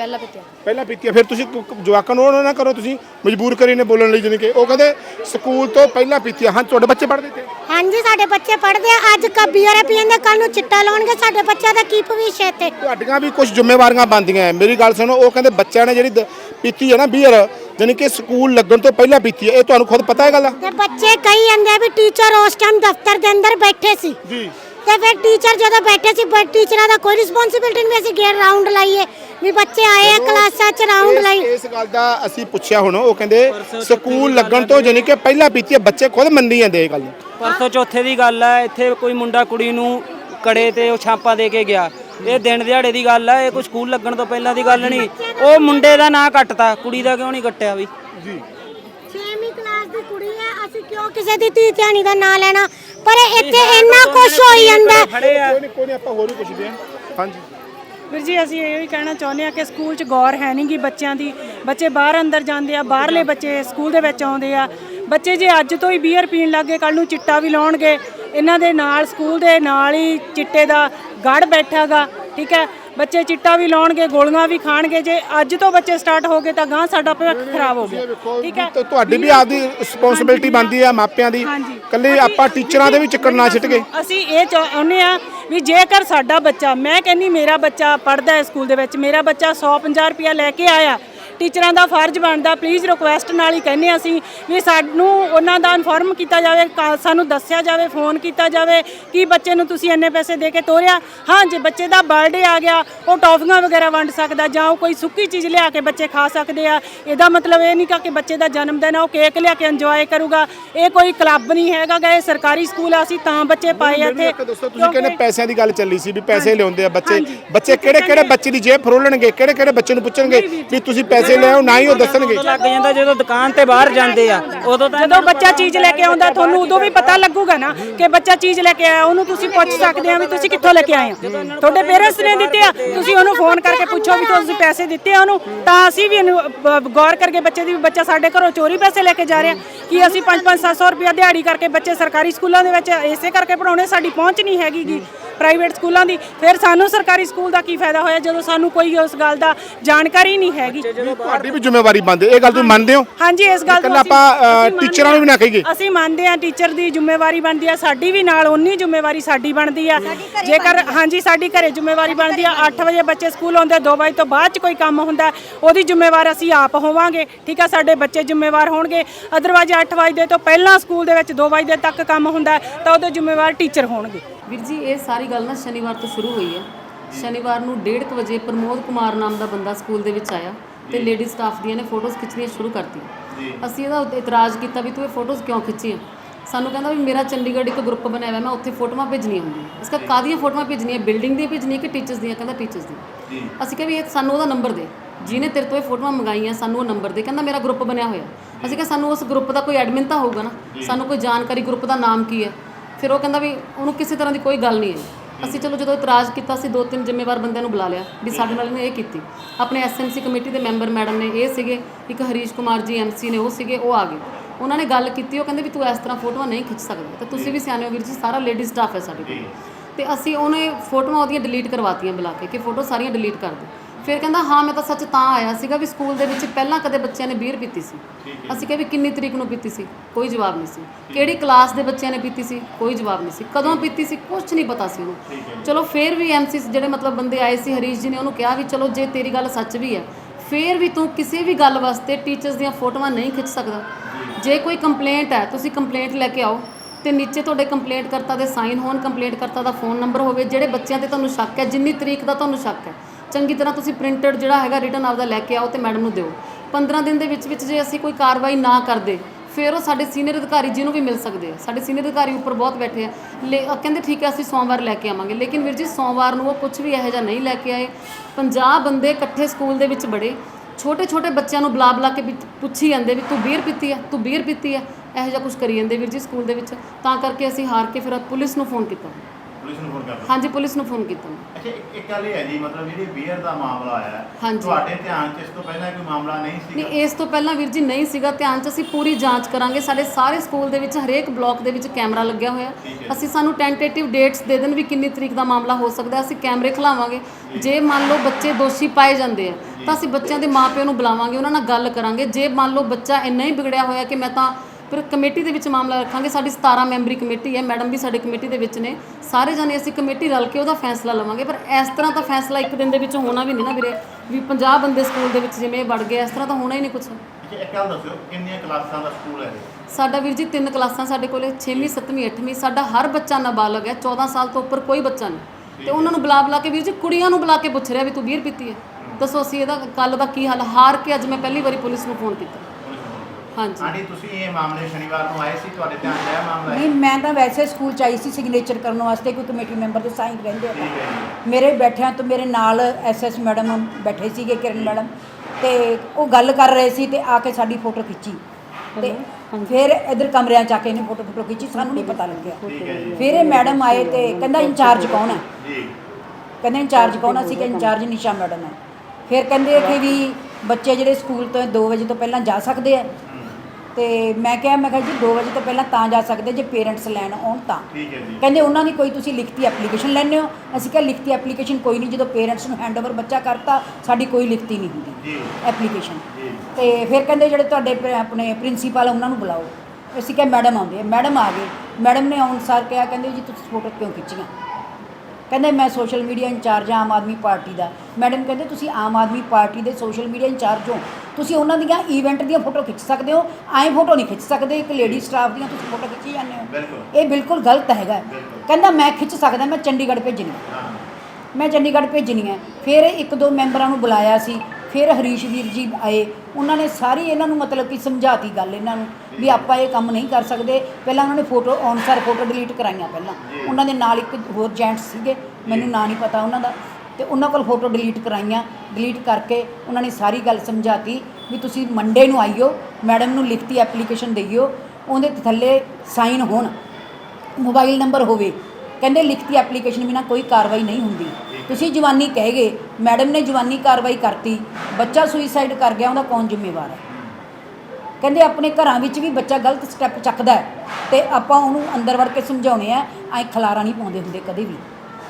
ਪਹਿਲਾਂ ਪੀਤਿਆ। ਪਹਿਲਾਂ ਪੀਤੀ ਆ ਫਿਰ ਤੁਸੀਂ ਕ- ਕ- ਜਵਾਕਾਂ ਨੂੰ ਉਹ ਨਾ ਕਰੋ ਤੁਸੀਂ ਮਜਬੂਰ ਕਰੀ ਨੇ ਬੋਲਣ ਲਈ ਜਾਨੀ ਕਿ ਉਹ ਕਹਿੰਦੇ ਸਕੂਲ ਤੋਂ ਪਹਿਲਾਂ ਪੀਤੀ ਆ ਹਾਂ ਤੁਹਾਡੇ ਬੱਚੇ ਪੜ੍ਹਦੇ ਇੱਥੇ ਹਾਂਜੀ ਸਾਡੇ ਬੱਚੇ ਪੜ੍ਹਦੇ ਆ। ਅੱਜ ਕ ਬੀਅਰ ਪੀਂਦੇ ਕੱਲ ਨੂੰ ਚਿੱਟਾ ਲਾਉਣਗੇ। ਸਾਡੇ ਬੱਚਿਆਂ ਦਾ ਕੀ ਭਵਿੱਖ ਹੈ ਤੇ ਤੁਹਾਡੀਆਂ ਵੀ ਕੁਝ ਜ਼ਿੰਮੇਵਾਰੀਆਂ ਬਣਦੀਆਂ ਹੈ। ਮੇਰੀ ਗੱਲ ਸੁਣੋ ਉਹ ਕਹਿੰਦੇ ਬੱਚਿਆਂ ਨੇ ਜਿਹੜੀ ਦ- ਪੀਤੀ ਹੈ ਨਾ ਬੀਅਰ ਜਾਨੀ ਕਿ ਸਕੂਲ ਲੱਗਣ ਤੋਂ ਪਹਿਲਾਂ ਪੀਤੀ ਹੈ। ਇਹ ਤੁਹਾਨੂੰ ਖੁਦ ਪਤਾ ਹੈ ਗੱਲ? ਆ ਤੇ ਬੱਚੇ ਕਈ ਜਾਂਦੇ ਆ ਵੀ ਟੀਚਰ ਉਸ ਟਾਈਮ ਦਫ਼ਤਰ ਦੇ ਅੰਦਰ ਬੈਠੇ ਸੀ। ਜੀ। ਤੇ ਫਿਰ ਟੀਚਰ ਜਦੋਂ ਬੈਠੇ ਸੀ ਪਰ ਟੀਚਰਾਂ ਦਾ ਕੋਈ ਰਿਸਪੌਂਸਿਬਿਲਟੀ ਨਹੀਂ ਅਸੀਂ ਗੇਟ ਰਾਉਂਡ ਲਾਈਏ। ਵੀ ਬੱਚੇ ਆਏ ਆ ਕਲਾਸਾਂ 'ਚ ਰਾਉਂਡ ਇਸ- ਲਾਈ। ਇਸ ਗੱਲ ਦਾ ਅਸੀਂ ਪੁੱਛਿਆ ਹੁਣ ਉਹ ਕਹਿੰਦੇ ਸਕੂਲ ਲੱਗਣ ਤੋਂ ਜਾਨੀ ਕਿ ਪਹਿਲਾਂ ਪੀਤੀ ਹੈ ਬੱਚੇ ਖੁਦ ਮੰਨੀ ਜਾਂਦੇ ਇਹ ਗੱਲ। ਨੂੰ ਪਰਸੋਂ ਚੌਥੇ ਦੀ ਗੱਲ ਹੈ ਇੱਥੇ ਕੋਈ ਮੁੰਡਾ ਕੁੜੀ ਨੂੰ ਕੜੇ ਤੇ ਉਹ ਛਾਪਾਂ ਦੇ ਕੇ ਗਿਆ। ਇਹ ਦਿਨ ਦਿਹਾੜੇ ਦੀ ਗੱਲ ਹੈ ਇਹ ਕੋਈ ਸਕੂਲ ਲੱਗਣ ਤੋਂ ਪਹਿਲਾਂ ਦੀ ਗੱਲ ਨਹੀਂ। ਉਹ ਮੁੰਡੇ ਦਾ ਨਾਂ ਕੱਟਤਾ ਕੁੜੀ ਦਾ ਕਿਉਂ ਨਹੀਂ ਕੱਟਿਆ ਵੀ? 6ਵੀਂ ਕਲਾਸ ਦੀ ਕੁੜੀ ਹੈ ਅਸੀਂ ਕਿਉਂ ਕਿਸੇ ਦੀ ਧੀ ਧਿਆਣੀ ਦਾ ਨਾਂ ਲੈਣਾ? ਪਰ ਇੱਥੇ ਇੰਨਾ ਕੁਝ ਹੋਈ ਜਾਂਦਾ ਹੈ। ਖੜੇ ਆ। ਕੋਈ ਨਹੀਂ ਕੋਈ ਨਹੀਂ ਆਪਾਂ ਹੋਰ ਵੀ ਪੁੱਛਦੇ ਹਾਂ ਹਾਂਜੀ। ਵੀਰ ਜੀ ਅਸੀਂ ਇਹ ਵੀ ਕਹਿਣਾ ਚਾਹੁੰਦੇ ਆ ਕਿ ਸਕੂਲ 'ਚ ਗੌਰ ਹੈ ਨਹੀਂਗੀ ਬੱਚਿਆਂ ਦੀ। ਬੱਚੇ ਬਾਹਰ ਅੰਦਰ ਜਾਂਦੇ ਆ ਬਾਹਰਲੇ ਬੱਚੇ ਸਕੂਲ ਦੇ ਵਿੱਚ ਆਉਂਦੇ ਆ। ਬੱਚੇ ਜੇ ਅੱਜ ਤੋਂ ਹੀ ਬੀਅਰ ਪੀਣ ਲੱਗੇ ਕੱਲ ਨੂੰ ਚਿੱਟਾ ਵੀ ਲਾਉਣਗੇ। ਇਹਨਾਂ ਦੇ ਨਾਲ ਸਕੂਲ ਦੇ ਨਾਲ ਹੀ ਚਿੱਟੇ ਦਾ ਗੜ ਬੈਠਾਗਾ ਠੀਕ ਹੈ? ਬੱਚੇ ਚਿੱਟਾ ਵੀ ਲਾਉਣਗੇ ਗੋਲੀਆਂ ਵੀ ਖਾਣਗੇ ਜੇ ਅੱਜ ਤੋਂ ਬੱਚੇ ਸਟਾਰਟ ਹੋ ਗਏ ਤਾਂ ਗਾਂ ਸਾਡਾ ਭਵਿੱਖ ਖਰਾਬ ਹੋ ਗਿਆ। ਠੀਕ ਹੈ? ਤੇ ਤੁਹਾਡੀ ਵੀ ਆਪਦੀ ਰਿਸਪੌਂਸਿਬਿਲਟੀ ਬਣਦੀ ਆ ਮਾਪਿਆਂ ਦੀ। ਕੱਲੇ ਆਪਾਂ ਟੀਚਰਾਂ ਦੇ ਵੀ ਚੱਕਰ ਨਾ ਛਿੱਟ ਗਏ ਅਸੀਂ ਇਹ ਚਾਹੁੰਦੇ ਆ ਵੀ ਜੇਕਰ ਸਾਡਾ ਬੱਚਾ ਮੈਂ ਕਹਿੰਨੀ ਮੇਰਾ ਬੱਚਾ ਪੜਦਾ ਹੈ ਸਕੂਲ ਦੇ ਵਿੱਚ ਮੇਰਾ ਬੱਚਾ 150 ਰੁਪਿਆ ਲੈ ਕੇ ਆਇਆ ਟੀਚਰਾਂ ਦਾ ਫਰਜ਼ ਬਣਦਾ ਪਲੀਜ਼ ਰਿਕੁਐਸਟ ਨਾਲ ਹੀ ਕਹਿੰਨੇ ਅਸੀਂ ਵੀ ਸਾਨੂੰ ਉਹਨਾਂ ਦਾ ਇਨਫੋਰਮ ਕੀਤਾ ਜਾਵੇ ਸਾਨੂੰ ਦੱਸਿਆ ਜਾਵੇ ਫੋਨ ਕੀਤਾ ਜਾਵੇ ਕਿ ਬੱਚੇ ਨੂੰ ਤੁਸੀਂ ਇੰਨੇ ਪੈਸੇ ਦੇ ਕੇ ਤੋਰਿਆ। ਹਾਂ ਜੇ ਬੱਚੇ ਦਾ ਬਰਥਡੇ ਆ ਗਿਆ ਉਹ ਟੌਫੀਆਂ ਵਗੈਰਾ ਵੰਡ ਸਕਦਾ ਜਾਂ ਉਹ ਕੋਈ ਸੁੱਕੀ ਚੀਜ਼ ਲਿਆ ਕੇ ਬੱਚੇ ਖਾ ਸਕਦੇ ਆ। ਇਹਦਾ ਮਤਲਬ ਇਹ ਨਹੀਂ ਕਿ ਬੱਚੇ ਦਾ ਜਨਮ ਦਿਨ ਆ ਉਹ ਕੇਕ ਲਿਆ ਕੇ ਇੰਜੋਏ ਕਰੂਗਾ। ਇਹ ਕੋਈ ਕਲੱਬ ਨਹੀਂ ਹੈਗਾ ਗਾ ਇਹ ਸਰਕਾਰੀ ਸਕੂਲ ਆ ਅਸੀਂ ਤਾਂ ਬੱਚੇ ਪਾਏ ਇੱਥੇ ਇੱਕ ਦੱਸੋ ਤੁਸੀਂ ਕਹਿੰਦੇ ਪੈਸਿਆਂ ਦੀ ਗੱਲ ਚੱਲੀ ਸੀ ਵੀ ਪੈਸੇ। ਲਿਆਉਂਦੇ ਆ ਬੱਚੇ। ਬੱਚੇ ਕਿਹੜੇ ਕਿਹੜੇ ਬੱਚੇ ਦੀ ਜੇਬ ਫਰੋਲਣਗੇ ਕਿਹੜੇ ਕਿਹੜੇ ਬੱਚੇ ਨੂੰ ਪੁੱਛਣਗੇ ਵੀ ਤੁਸੀਂ ਪੈਸੇ ਲਿਆਓ ਨਾ ਹੀ ਉਹ ਦੱਸਣਗੇ। ਉਦੋਂ ਲੱਗ ਜਾਂਦਾ ਜਦੋਂ ਦੁਕਾਨ ਤੇ ਬਾਹਰ ਜਾਂਦੇ ਆ ਉਦੋਂ ਤਾਂ ਜਦੋਂ ਬੱਚਾ ਚੀਜ਼ ਲੈ ਕੇ ਆਉਂਦਾ ਤੁਹਾਨੂੰ ਉਦੋਂ ਵੀ ਪਤਾ ਲੱਗੂਗਾ ਨਾ ਕਿ ਬੱਚਾ ਚੀਜ਼ ਲੈ ਕੇ ਆਇਆ ਉਹਨੂੰ ਤੁਸੀਂ ਪੁੱਛ ਸਕਦੇ ਆ ਵੀ ਤੁਸੀਂ ਕਿੱਥੋਂ ਲੈ ਕੇ ਆਏ ਹੋ। ਤੁਹਾਡੇ ਪੇਰੈਂਟਸ ਨੇ ਦਿੱਤੇ ਆ ਤੁਸੀਂ ਉਹਨੂੰ ਫੋਨ ਕਰਕੇ ਪੁੱਛੋ ਵੀ ਤੁਸੀਂ ਪੈਸੇ ਦਿੱਤੇ ਆ ਉਹਨੂੰ ਤਾਂ ਅਸੀਂ ਵੀ ਇਹਨੂੰ ਬ- ਗੌਰ ਕਰਕੇ ਬੱਚੇ ਦੀ ਵੀ ਬੱਚਾ ਸਾਡੇ ਘਰੋਂ ਚੋਰੀ ਪੈਸੇ ਲੈ ਕੇ ਜਾ ਰਿਹਾ। ਕਿ ਅਸੀਂ 5-5 700 ਰੁਪਇਆ ਦਿਹਾੜੀ ਕਰਕੇ ਬੱਚੇ ਸਰਕਾਰੀ ਸਕੂਲਾਂ ਦੇ ਵਿੱਚ ਇਸੇ ਕਰਕੇ ਪੜਾਉਣੇ ਸਾਡੀ ਪਹੁੰਚ ਨਹੀਂ ਹੈਗੀ ਗੀ। ਪ੍ਰਾਈਵੇਟ ਸਕੂਲਾਂ ਦੀ ਫਿਰ ਸਾਨੂੰ ਸਰਕਾਰੀ ਸਕੂਲ ਦਾ ਕੀ ਫਾਇਦਾ ਹੋਇਆ ਜਦੋਂ ਸਾਨੂੰ ਕੋਈ ਉਸ ਗੱਲ ਦਾ ਜਾਣਕਾਰੀ ਨਹੀਂ ਹੈਗੀ? ਤੁਹਾਡੀ ਵੀ ਜ਼ਿੰਮੇਵਾਰੀ ਬਣਦੀ ਹੈ। ਇਹ ਗੱਲ ਤੁਸੀਂ ਮੰਨਦੇ ਹੋ? ਹਾਂਜੀ ਇਸ ਗੱਲ ਅਸੀਂ- ਆਪਾਂ, ਟੀਚਰਾਂ ਨੂੰ ਵੀ ਨਾ ਕਹੀਏ। ਅਸੀਂ ਮੰਨਦੇ ਹਾਂ ਟੀਚਰ ਦੀ ਜ਼ਿੰਮੇਵਾਰੀ ਬਣਦੀ ਆ ਸਾਡੀ ਵੀ ਨਾਲ ਉਨੀ ਜ਼ਿੰਮੇਵਾਰੀ ਸਾਡੀ ਬਣਦੀ ਆ। ਜੇਕਰ ਹਾਂਜੀ ਸਾਡੀ ਘਰੇ ਜ਼ਿੰਮੇਵਾਰੀ ਬਣਦੀ ਆ 8 ਵਜੇ ਬੱਚੇ ਸਕੂਲ ਆਉਂਦੇ 2 ਵਜੇ ਤੋਂ ਬਾਅਦ ਚ ਕੋਈ ਕੰਮ ਹੁੰਦਾ ਉਹਦੀ ਜ਼ਿੰਮੇਵਾਰ ਅਸੀਂ ਆਪ ਹੋਵਾਂਗੇ। ਠੀਕ ਆ ਸਾਡੇ ਬੱਚੇ ਜ਼ਿੰਮੇਵਾਰ ਹੋਣਗੇ। ਅਦਰਵਾਈਜ਼ 8 ਵਜੇ ਤੋਂ ਪਹਿਲਾਂ ਸਕੂਲ ਦੇ ਵਿੱਚ 2 ਵਜੇ ਤੱਕ ਕੰਮ ਹੁੰਦਾ ਤਾਂ ਉਹਦੇ ਜ਼ਿੰਮੇਵਾਰ ਟੀਚਰ ਹੋਣਗੇ। ਵੀਰ ਜੀ ਇਹ ਸਾਰੀ ਗੱਲ ਨਾ ਸ਼ਨੀਵਾਰ ਤੋਂ ਸ਼ੁਰੂ ਹੋਈ ਹੈ। ਸ਼ਨੀਵਾਰ ਨੂੰ 1:30 ਵਜੇ ਪ੍ਰਮੋਦ ਕੁਮਾਰ ਨਾਮ ਦਾ ਬੰਦਾ ਸਕੂਲ ਦੇ ਵਿੱਚ ਆਇਆ ਤੇ ਲੇਡੀ ਸਟਾਫ ਦੀਆਂ ਨੇ ਫੋਟੋਜ਼ ਖਿੱਚਣੀਆਂ ਸ਼ੁਰੂ ਕਰਤੀਆਂ। ਅਸੀਂ ਇਹਦਾ ਇਤਰਾਜ਼ ਕੀਤਾ ਵੀ ਤੂੰ ਇਹ ਫੋਟੋਜ਼ ਕਿਉਂ ਖਿੱਚੀਆਂ? ਸਾਨੂੰ ਕਹਿੰਦਾ ਵੀ ਮੇਰਾ ਚੰਡੀਗੜ੍ਹ ਇੱਕ ਗਰੁੱਪ ਬਣਿਆ ਹੋਇਆ ਮੈਂ ਉੱਥੇ ਫੋਟੋਆਂ ਭੇਜਣੀਆਂ ਹੁੰਦੀਆਂ। ਇਸ ਕਾ ਕਾਦੀਆਂ ਫੋਟੋਆਂ ਭੇਜਣੀਆਂ? ਬਿਲਡਿੰਗ ਦੀਆਂ ਭੇਜਣੀਆਂ ਕਿ ਟੀਚਰਸ ਦੀਆਂ? ਕਹਿੰਦਾ ਟੀਚਰਸ ਦੀਆਂ। ਅਸੀਂ ਕਿਹਾ ਵੀ ਇਹ ਸਾਨੂੰ ਉਹਦਾ ਨੰਬਰ ਦੇ। ਜਿਹਨੇ ਤੇਰੇ ਤੋਂ ਇਹ ਫੋਟੋਆਂ ਮੰਗਾਈਆਂ ਸਾਨੂੰ ਉਹ ਨੰਬਰ ਦੇ। ਕਹਿੰਦਾ ਮੇਰਾ ਗਰੁੱਪ ਬਣਿਆ ਹੋਇਆ। ਅਸੀਂ ਕਿਹਾ ਸਾਨੂੰ ਉਸ ਗਰੁੱਪ ਦਾ ਕੋਈ ਐਡਮਿਨ ਤਾਂ ਹੋਊਗਾ ਨਾ? ਸਾਨੂੰ ਕੋਈ ਜਾਣਕਾਰੀ ਗਰੁੱਪ ਦਾ ਨਾਮ ਕੀ ਹੈ? ਫਿਰ ਉਹ ਕਹਿੰਦਾ ਵੀ ਉਹਨੂੰ ਕਿਸੇ ਤਰ੍ਹਾਂ ਦੀ ਕੋਈ ਗੱਲ ਨਹੀਂ ਹੈ ਅਸੀਂ ਚਲੋ ਜਦੋਂ ਇਤਰਾਜ਼ ਕੀਤਾ, ਅਸੀਂ ਦੋ ਤਿੰਨ ਜ਼ਿੰਮੇਵਾਰ ਬੰਦਿਆਂ ਨੂੰ ਬੁਲਾ ਲਿਆ ਵੀ ਸਾਡੇ ਨਾਲ ਇਹਨੇ ਇਹ ਕੀਤੀ। ਆਪਣੇ ਐਸਐਮਸੀ ਕਮੇਟੀ ਦੇ ਮੈਂਬਰ ਮੈਡਮ ਨੇ ਇਹ ਸੀਗੇ, ਇੱਕ ਹਰੀਸ਼ ਕੁਮਾਰ ਜੀ ਐਮਸੀ ਨੇ ਉਹ ਸੀਗੇ, ਉਹ ਆ ਗਏ। ਉਹਨਾਂ ਨੇ ਗੱਲ ਕੀਤੀ, ਉਹ ਕਹਿੰਦੇ ਵੀ ਤੂੰ ਇਸ ਤਰ੍ਹਾਂ ਫੋਟੋਆਂ ਨਹੀਂ ਖਿੱਚ ਸਕਦਾ। ਤੇ ਤੁਸੀਂ ਵੀ ਸਿਆਣੇ ਹੋ ਵੀਰ ਜੀ, ਸਾਰਾ ਲੇਡੀ ਸਟਾਫ ਹੈ ਸਾਡੇ ਕੋਲ। ਤੇ ਅਸੀਂ ਉਹਨੇ ਫੋਟੋਆਂ ਉਹਦੀਆਂ ਡਿਲੀਟ ਕਰਵਾਤੀਆਂ ਬੁਲਾ ਕੇ ਕਿ ਫੋਟੋ ਸਾਰੀਆਂ ਡਿਲੀਟ ਕਰ ਦੇ। ਫਿਰ ਕਹਿੰਦਾ ਹਾਂ ਮੈਂ ਤਾਂ ਸੱਚ ਤਾਂ ਆਇਆ ਸੀਗਾ ਵੀ ਸਕੂਲ ਦੇ ਵਿੱਚ ਪਹਿਲਾਂ ਕਦੇ ਬੱਚਿਆਂ ਨੇ ਬੀਅਰ ਪੀਤੀ ਸੀ। ਅਸੀਂ ਕਿਹਾ ਵੀ ਕਿੰਨੀ ਤਰੀਕ ਨੂੰ ਪੀਤੀ ਸੀ? ਕੋਈ ਜਵਾਬ ਨਹੀਂ ਸੀ। ਕਿਹੜੀ ਕਲਾਸ ਦੇ ਬੱਚਿਆਂ ਨੇ ਪੀਤੀ ਸੀ? ਕੋਈ ਜਵਾਬ ਨਹੀਂ ਸੀ। ਕਦੋਂ ਪੀਤੀ ਸੀ? ਕੁਝ ਨਹੀਂ ਪਤਾ ਸੀ ਉਹਨੂੰ। ਚਲੋ ਫਿਰ ਵੀ ਐਮਸੀ ਜਿਹੜੇ ਮਤਲਬ ਬੰਦੇ ਆਏ ਸੀ ਹਰੀਸ਼ ਜੀ ਨੇ ਉਹਨੂੰ ਕਿਹਾ ਵੀ ਚਲੋ ਜੇ ਤੇਰੀ ਗੱਲ ਸੱਚ ਵੀ ਹੈ ਫਿਰ ਵੀ ਤੂੰ ਕਿਸੇ ਵੀ ਗੱਲ ਵਾਸਤੇ ਟੀਚਰਸ ਦੀਆਂ ਫੋਟੋਆਂ ਨਹੀਂ ਖਿੱਚ ਸਕਦਾ। ਜੇ ਕੋਈ ਕੰਪਲੇਂਟ ਹੈ ਤੁਸੀਂ ਕੰਪਲੇਂਟ ਲੈ ਕੇ ਆਓ ਤੇ ਨੀਚੇ ਤੁਹਾਡੇ ਕੰਪਲੇਂਟ ਕਰਤਾ ਦੇ ਸਾਈਨ ਹੋਣ ਕੰਪਲੇਂਟ ਕਰਤਾ ਦਾ ਫੋਨ ਨੰਬਰ ਹੋਵੇ ਜਿਹੜੇ ਬੱਚਿਆਂ ਤੇ ਤੁਹਾਨੂੰ ਸ਼ੱਕ ਹੈ ਜਿੰਨੀ ਤਰੀਕ ਦਾ ਤੁਹਾਨੂੰ ਸ਼ੱਕ ਹੈ ਚੰਗੀ ਤਰ੍ਹਾਂ ਤੁਸੀਂ ਪ੍ਰਿੰਟਡ ਜਿਹੜਾ ਹੈਗਾ ਰਿਟਰਨ ਆਪਦਾ ਲੈ ਕੇ ਆਓ ਤੇ ਮੈਡਮ ਨੂੰ ਦਿਓ। 15 ਦਿਨ ਦੇ ਵਿੱਚ ਵਿੱਚ ਜੇ ਅਸੀਂ ਕੋਈ ਕਾਰਵਾਈ ਨਾ ਕਰਦੇ, ਫਿਰ ਉਹ ਸਾਡੇ ਸੀਨੀਅਰ ਅਧਿਕਾਰੀ ਜਿਹਨੂੰ ਵੀ ਮਿਲ ਸਕਦੇ ਆ। ਸਾਡੇ ਸੀਨੀਅਰ ਅਧਿਕਾਰੀ ਉੱਪਰ ਬਹੁਤ ਬੈਠੇ ਆ। ਲੈ ਕਹਿੰਦੇ ਠੀਕ ਹੈ, ਅਸੀਂ ਸੋਮਵਾਰ ਲੈ ਕੇ ਆਵਾਂਗੇ। ਲੇਕਿਨ ਵੀਰ ਜੀ, ਸੋਮਵਾਰ ਨੂੰ ਉਹ ਕੁਝ ਵੀ ਇਹੋ ਜਿਹਾ ਨਹੀਂ ਲੈ ਕੇ ਆਏ। 50 ਬੰਦੇ ਇਕੱਠੇ ਸਕੂਲ ਦੇ ਵਿੱਚ ਬੜੇ। ਛੋਟੇ ਛੋਟੇ ਬੱਚਿਆਂ ਨੂੰ ਬੁਲਾ ਬੁਲਾ ਕੇ ਵੀ ਪੁੱਛੀ ਜਾਂਦੇ ਵੀ ਤੂੰ ਬੀਅਰ ਪੀਤੀ ਹੈ ਤੂੰ ਬੀਅਰ ਪੀਤੀ ਹੈ ਇਹੋ ਜਿਹਾ ਕੁਝ ਕਰੀ ਜਾਂਦੇ ਵੀਰ ਜੀ ਸਕੂਲ ਦੇ ਵਿੱਚ। ਤਾਂ ਕਰਕੇ ਅਸੀਂ ਹਾਰ ਕੇ ਫਿਰ ਪੁਲਿਸ ਨੂੰ ਫੋਨ ਕੀਤਾ। ਪੁਲਿਸ ਨੂੰ ਫੋਨ ਕਰਦਾ ਹਾਂਜੀ ਪੁਲਿਸ ਨੂੰ ਫੋਨ ਕੀਤਾ ਅੱਛਾ ਇੱਕ ਇੱਕ ਗੱਲ ਇਹ ਹੈ ਜੀ ਮਤਲਬ ਜਿਹੜੀ ਬੀਅਰ ਦਾ ਮਾਮਲਾ ਆਇਆ ਹੈ, ਹਾਂਜੀ। ਤੁਹਾਡੇ ਧਿਆਨ 'ਚ ਇਸ ਤੋਂ ਪਹਿਲਾਂ ਕੋਈ ਮਾਮਲਾ ਨਹੀਂ ਸੀਗਾ? ਨਹੀਂ ਇਸ ਤੋਂ ਪਹਿਲਾਂ ਵੀਰ ਜੀ ਨਹੀਂ ਸੀਗਾ। ਧਿਆਨ ਚ ਅਸੀਂ ਪੂਰੀ ਜਾਂਚ ਕਰਾਂਗੇ। ਸਾਡੇ ਸਾਰੇ ਸਕੂਲ ਦੇ ਵਿੱਚ ਹਰੇਕ ਬਲਾਕ ਦੇ ਵਿੱਚ ਕੈਮਰਾ ਲੱਗਿਆ ਹੋਇਆ। ਅਸੀਂ ਸਾਨੂੰ ਟੈਂਟੇਟਿਵ ਡੇਟਸ ਦੇ ਦੇਣ ਵੀ ਕਿੰਨੀ ਤਰੀਕ ਦਾ ਮਾਮਲਾ ਹੋ ਸਕਦਾ ਹੈ। ਅਸੀਂ ਕੈਮਰੇ ਖਿਲਾਵਾਂਗੇ। ਜੇ ਮੰਨ ਲਓ ਬੱਚੇ ਦੋਸ਼ੀ ਪਾਏ ਜਾਂਦੇ ਆ ਤਾਂ ਅਸੀਂ ਬੱਚਿਆਂ ਦੇ ਮਾਪਿਆਂ ਨੂੰ ਬੁਲਾਵਾਂਗੇ ਉਹਨਾਂ ਨਾਲ ਗੱਲ ਕਰਾਂਗੇ। ਜੇ ਮੰਨ ਲਓ ਬੱਚਾ ਇੰਨਾ ਹੀ ਵਿਗੜਿਆ ਹੋਇਆ ਕਿ ਮੈਂ ਤਾਂ ਫਿਰ ਕਮੇਟੀ ਦੇ ਵਿੱਚ ਮਾਮਲਾ ਰੱਖਾਂਗੇ। ਸਾਡੀ 17 ਮੈਂਬਰੀ ਕਮੇਟੀ ਹੈ ਮੈਡਮ ਵੀ ਸਾਡੇ ਕਮੇਟੀ ਦੇ ਵਿੱਚ ਨੇ। ਸਾਰੇ ਜਾਣੇ ਅਸੀਂ ਕਮੇਟੀ ਰਲ ਕੇ ਉਹਦਾ ਫੈਸਲਾ ਲਵਾਂਗੇ। ਪਰ ਇਸ ਤਰ੍ਹਾਂ ਤਾਂ ਫੈਸਲਾ ਇੱਕ ਦਿਨ ਦੇ ਵਿੱਚ ਹੋਣਾ ਵੀ ਨਹੀਂ ਨਾ ਵੀਰੇ। ਵੀ 50 ਬੰਦੇ ਸਕੂਲ ਦੇ ਵਿੱਚ ਜਿਵੇਂ ਵੜ ਗਏ ਇਸ ਤਰ੍ਹਾਂ ਤਾਂ ਹੋਣਾ ਹੀ ਨਹੀਂ ਅੱਛਾ ਇੱਕ ਗੱਲ ਦੱਸਿਓ ਕਿੰਨੀਆਂ ਕਲਾਸਾਂ ਦਾ ਸਕੂਲ ਹੈ ਸਾਡਾ ਵੀਰ ਜੀ ਤਿੰਨ ਕਲਾਸਾਂ ਸਾਡੇ ਕੋਲੇ 6ਵੀਂ 7ਵੀਂ 8ਵੀਂ ਸਾਡਾ ਹਰ ਬੱਚਾ ਨਾਬਾਲਗ ਹੈ 14 ਸਾਲ ਤੋਂ ਉੱਪਰ ਕੋਈ ਬੱਚਾ ਨਹੀਂ। ਤੇ ਉਹਨਾਂ ਨੂੰ ਬੁਲਾ ਬੁਲਾ ਕੇ ਵੀਰ ਜੀ ਕੁੜੀਆਂ ਨੂੰ ਬੁਲਾ ਕੇ ਪੁੱਛ ਰਿਹਾ ਵੀ ਤੂੰ ਬੀਅਰ ਪੀਤੀ ਹੈ। ਦੱਸੋ ਅਸੀਂ ਇਹਦਾ ਕੱਲ ਦਾ ਕੀ ਹਾਲ ਹਾਰ ਕੇ ਅੱਜ ਮੈਂ ਪਹਿਲੀ ਵਾਰੀ ਪੁਲਿਸ ਨੂੰ ਫੋਨ ਕੀਤਾ। ਹਾਂਜੀ। ਆਂਟੀ ਤੁਸੀਂ ਇਹ ਮਾਮਲੇ ਸ਼ਨੀਵਾਰ ਨੂੰ ਆਏ ਸੀ ਤੁਹਾਡੇ ਧਿਆਨ 'ਚ ਆਇਆ ਮਾਮਲਾ ਇਹ? ਨਹੀਂ ਮੈਂ ਤਾਂ ਵੈਸੇ ਸਕੂਲ ਚ ਆਈ ਸੀ ਸਿਗਨੇਚਰ ਕਰਨ ਵਾਸਤੇ ਕੋਈ ਕਮੇਟੀ ਮੈਂਬਰ ਦੇ ਸਾਈਨ ਰਹਿੰਦੇ ਆ। ਠੀਕ ਹੈ ਜੀ। ਮੇਰੇ ਬੈਠਿਆਂ ਤੋਂ ਮੇਰੇ ਨਾਲ ਐਸਐਸ ਮੈਡਮ ਬੈਠੇ ਸੀਗੇ ਕਿਰਨ ਮੈਡਮ ਤੇ ਉਹ ਗੱਲ ਕਰ ਰਹੇ ਸੀ ਤੇ ਆ ਕੇ ਸਾਡੀ ਫੋਟੋ ਖਿੱਚੀ। ਤੇ ਫਿਰ ਇਧਰ ਕਮਰਿਆਂ ਚ ਆ ਕੇ ਇਹਨੇ ਫੋਟੋ ਫੋਟੋ ਖਿੱਚੀ ਸਾਨੂੰ ਨਹੀਂ ਪਤਾ ਲੱਗਿਆ। ਠੀਕ ਹੈ ਜੀ। ਫਿਰ ਇਹ ਮੈਡਮ ਆਏ ਤੇ ਕਹਿੰਦਾ ਇੰਚਾਰਜ ਕੌਣ ਹੈ ਜੀ। ਕਹਿੰਦੇ ਇੰਚਾਰਜ ਕੌਣ ਆ? ਅਸੀਂ ਕਿ ਇੰਚਾਰਜ ਨਿਸ਼ਾ ਮੈਡਮ ਹੈ ਫਿਰ ਕਹਿੰਦੇ ਕਿ ਵੀ ਬੱਚੇ ਜਿਹੜੇ ਸਕੂਲ ਤੋਂ 2 ਵਜੇ ਤੋਂ ਪਹਿਲਾਂ ਜਾ ਸਕਦੇ ਆ ਤੇ ਮੈਂ ਕਿਹਾ ਮੈਂ ਕਿਹਾ ਜੀ 2 ਵਜੇ ਤੋਂ ਪਹਿਲਾਂ ਤਾਂ ਜਾ ਸਕਦੇ ਜੇ ਪੇਰੈਂਟਸ ਲੈਣ ਆਉਣ ਤਾਂ। ਠੀਕ ਹੈ ਜੀ। ਕਹਿੰਦੇ ਉਹਨਾਂ ਦੀ ਕੋਈ ਤੁਸੀਂ ਲਿਖਤੀ ਐਪਲੀਕੇਸ਼ਨ ਲੈਣੇ ਹੋ। ਅਸੀਂ ਕਿਹਾ ਲਿਖਤੀ ਐਪਲੀਕੇਸ਼ਨ ਕੋਈ ਨਹੀਂ ਜਦੋਂ ਪੇਰੈਂਟਸ ਨੂੰ ਹੈਂਡਓਵਰ ਬੱਚਾ ਕਰਤਾ ਸਾਡੀ ਕੋਈ ਲਿਖਤੀ ਨਹੀਂ ਹੁੰਦੀ ਜੀ। ਐਪਲੀਕੇਸ਼ਨ ਤੇ ਫਿਰ ਕਹਿੰਦੇ ਜਿਹੜੇ ਤੁਹਾਡੇ ਪ- ਆਪਣੇ ਪ੍ਰਿੰਸੀਪਲ ਉਹਨਾਂ ਨੂੰ ਬੁਲਾਓ। ਅਸੀਂ ਕਿਹਾ ਮੈਡਮ ਆਉਂਦੇ ਆ ਮੈਡਮ ਆ ਗਏ। ਮੈਡਮ ਨੇ ਆਉਣ ਸਾਰ ਕਿਹਾ ਕਹਿੰਦੇ ਜੀ ਤੁਸੀਂ ਫੋਟੋ ਕਿਉਂ ਖਿੱਚੀਆਂ? ਕਹਿੰਦੇ ਮੈਂ ਸੋਸ਼ਲ ਮੀਡੀਆ ਇੰਚਾਰਜ ਹਾਂ ਆਮ ਆਦਮੀ ਪਾਰਟੀ ਦਾ। ਮੈਡਮ ਕਹਿੰਦੇ ਤੁਸੀਂ ਆਮ ਆਦਮੀ ਪਾਰਟੀ ਦੇ ਸੋਸ਼ਲ ਮੀਡੀਆ ਇੰਚਾਰਜ ਹੋ? ਤੁਸੀਂ ਉਹਨਾਂ ਦੀਆਂ ਇਵੈਂਟ ਦੀਆਂ ਫੋਟੋ ਖਿੱਚ ਸਕਦੇ ਹੋ। ਐਂ ਫੋਟੋ ਨਹੀਂ ਖਿੱਚ ਸਕਦੇ ਇੱਕ ਲੇਡੀ ਸਟਾਫ ਦੀਆਂ ਤੁਸੀਂ ਫੋਟੋ ਖਿੱਚੀ ਜਾਂਦੇ ਹੋ। ਇਹ ਬਿਲਕੁਲ ਗਲਤ ਹੈਗਾ। ਕਹਿੰਦਾ ਮੈਂ ਖਿੱਚ ਸਕਦਾ ਮੈਂ ਚੰਡੀਗੜ੍ਹ ਭੇਜਣੀ। ਮੈਂ ਚੰਡੀਗੜ੍ਹ ਭੇਜਣੀ ਹੈ। ਫਿਰ ਇੱਕ ਦੋ ਮੈਂਬਰਾਂ ਨੂੰ ਬੁਲਾਇਆ ਸੀ। ਫਿਰ ਹਰੀਸ਼ ਵੀਰ ਜੀ ਆਏ। ਉਹਨਾਂ ਨੇ ਸਾਰੀ ਇਹਨਾਂ ਨੂੰ ਮਤਲਬ ਕਿ ਸਮਝਾਤੀ ਗੱਲ ਇਹਨਾਂ ਨੂੰ ਵੀ ਆਪਾਂ ਇਹ ਕੰਮ ਨਹੀਂ ਕਰ ਸਕਦੇ। ਪਹਿਲਾਂ ਉਹਨਾਂ ਨੇ ਫੋਟੋ ਔਨਸਰ ਫੋਟੋ ਡਿਲੀਟ ਕਰਾਈਆਂ ਪਹਿਲਾਂ। ਉਹਨਾਂ ਦੇ ਨਾਲ ਇੱਕ ਹੋਰ ਜੈਂਟਸ ਸੀਗੇ। ਮੈਨੂੰ ਨਾਂ ਨਹੀਂ ਪਤਾ ਉਹਨਾਂ ਦਾ। ਤੇ ਉਹਨਾਂ ਕੋਲ ਫੋਟੋ ਡਿਲੀਟ ਕਰਾਈਆਂ ਡਿਲੀਟ ਕਰਕੇ ਉਹਨਾਂ ਨੇ ਸਾਰੀ ਗੱਲ ਸਮਝਾਤੀ ਵੀ ਤੁਸੀਂ ਮੰਡੇ ਨੂੰ ਆਈਓ ਮੈਡਮ ਨੂੰ ਲਿਖਤੀ ਐਪਲੀਕੇਸ਼ਨ ਦੇਈਓ ਉਹਦੇ ਥੱਲੇ ਸਾਈਨ ਹੋਣ ਮੋਬਾਈਲ ਨੰਬਰ ਹੋਵੇ ਕਹਿੰਦੇ ਲਿਖਤੀ ਐਪਲੀਕੇਸ਼ਨ ਬਿਨਾ ਕੋਈ ਕਾਰਵਾਈ ਨਹੀਂ ਹੁੰਦੀ। ਤੁਸੀਂ ਜਵਾਨੀ ਕਹਿ ਗਏ ਮੈਡਮ ਨੇ ਜਵਾਨੀ ਕਾਰਵਾਈ ਕਰਤੀ ਬੱਚਾ ਸੁਈਸਾਈਡ ਕਰ ਗਿਆ ਉਹਦਾ ਕੌਣ ਜ਼ਿੰਮੇਵਾਰ ਹੈ? ਕਹਿੰਦੇ ਆਪਣੇ ਘਰਾਂ ਵਿੱਚ ਵੀ ਬੱਚਾ ਗਲਤ ਸਟੈਪ ਚੱਕਦਾ ਹੈ ਤੇ ਆਪਾਂ ਉਹਨੂੰ ਅੰਦਰ ਵੜ ਕੇ ਸਮਝਾਉਣੇ ਆ ਐ ਖਲਾਰਾ ਨਹੀਂ ਪਾਉਂਦੇ ਹੁੰਦੇ ਕਦੇ ਵੀ।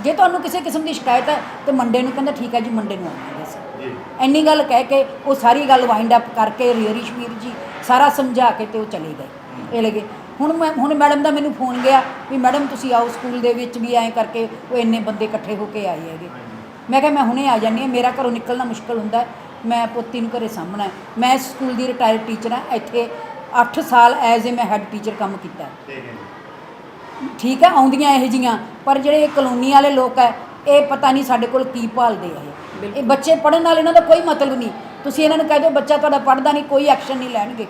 ਜੇ ਤੁਹਾਨੂੰ ਕਿਸੇ ਕਿਸਮ ਦੀ ਸ਼ਿਕਾਇਤ ਹੈ, ਤੇ ਮੰਡੇ ਨੂੰ ਕਹਿੰਦਾ, ਠੀਕ ਹੈ ਜੀ, ਮੰਡੇ ਨੂੰ ਆਵਾਂਗੇ ਅਸੀਂ। ਜੀ ਇੰਨੀ ਗੱਲ ਕਹਿ ਕੇ ਉਹ ਸਾਰੀ ਗੱਲ ਵਾਈਂਡ ਅਪ ਕਰਕੇ ਰਿਸ਼ਵੀਰ ਜੀ ਸਾਰਾ ਸਮਝਾ ਕੇ ਤੇ ਉਹ ਚਲੇ ਗਏ। ਇਹ ਲਗੇ। ਹੁਣ ਮੈਂ, ਹੁਣ ਮੈਡਮ ਦਾ ਮੈਨੂੰ ਫੋਨ ਗਿਆ ਵੀ ਮੈਡਮ ਤੁਸੀਂ ਆਓ ਸਕੂਲ ਦੇ ਵਿੱਚ ਵੀ ਐਂ ਕਰਕੇ ਉਹ ਇੰਨੇ ਬੰਦੇ ਇਕੱਠੇ ਹੋ ਕੇ ਆਏ ਹੈਗੇ। ਮੈਂ ਕਿਹਾ, ਮੈਂ ਹੁਣੇ ਆ ਜਾਂਦੀ ਹਾਂ, ਮੇਰਾ ਘਰੋਂ ਨਿਕਲਣਾ ਮੁਸ਼ਕਲ ਹੁੰਦਾ ਮੈਂ ਪੋਤੀ ਨੂੰ ਘਰੇ ਸਾਹਮਣਾ ਮੈਂ ਇਸ ਸਕੂਲ ਦੀ ਰਿਟਾਇਰਡ ਟੀਚਰ ਹਾਂ, ਇੱਥੇ 8 ਸਾਲ ਐਜ਼ ਏ ਮੈਂ ਹੈੱਡ ਟੀਚਰ ਕੰਮ ਕੀਤਾ ਠੀਕ ਹੈ ਠੀਕ ਹੈ ਆਉਂਦੀਆਂ ਇਹੋ ਜੀਆਂ ਪਰ ਜਿਹੜੇ ਕਲੋਨੀ ਵਾਲੇ ਲੋਕ ਹੈ ਇਹ ਪਤਾ ਨਹੀਂ ਸਾਡੇ ਕੋਲ ਕੀ ਭਾਲਦੇ ਆ ਇਹ। ਇਹ ਬੱਚੇ ਪੜਨ ਨਾਲ ਇਹਨਾਂ ਦਾ ਕੋਈ ਮਤਲਬ ਨਹੀਂ। ਤੁਸੀਂ ਇਹਨਾਂ ਨੂੰ ਕਹਿ ਦਿਓ ਬੱਚਾ ਤੁਹਾਡਾ ਪੜਦਾ ਨਹੀਂ ਕੋਈ ਐਕਸ਼ਨ ਨਹੀਂ ਲੈਣਗੇ।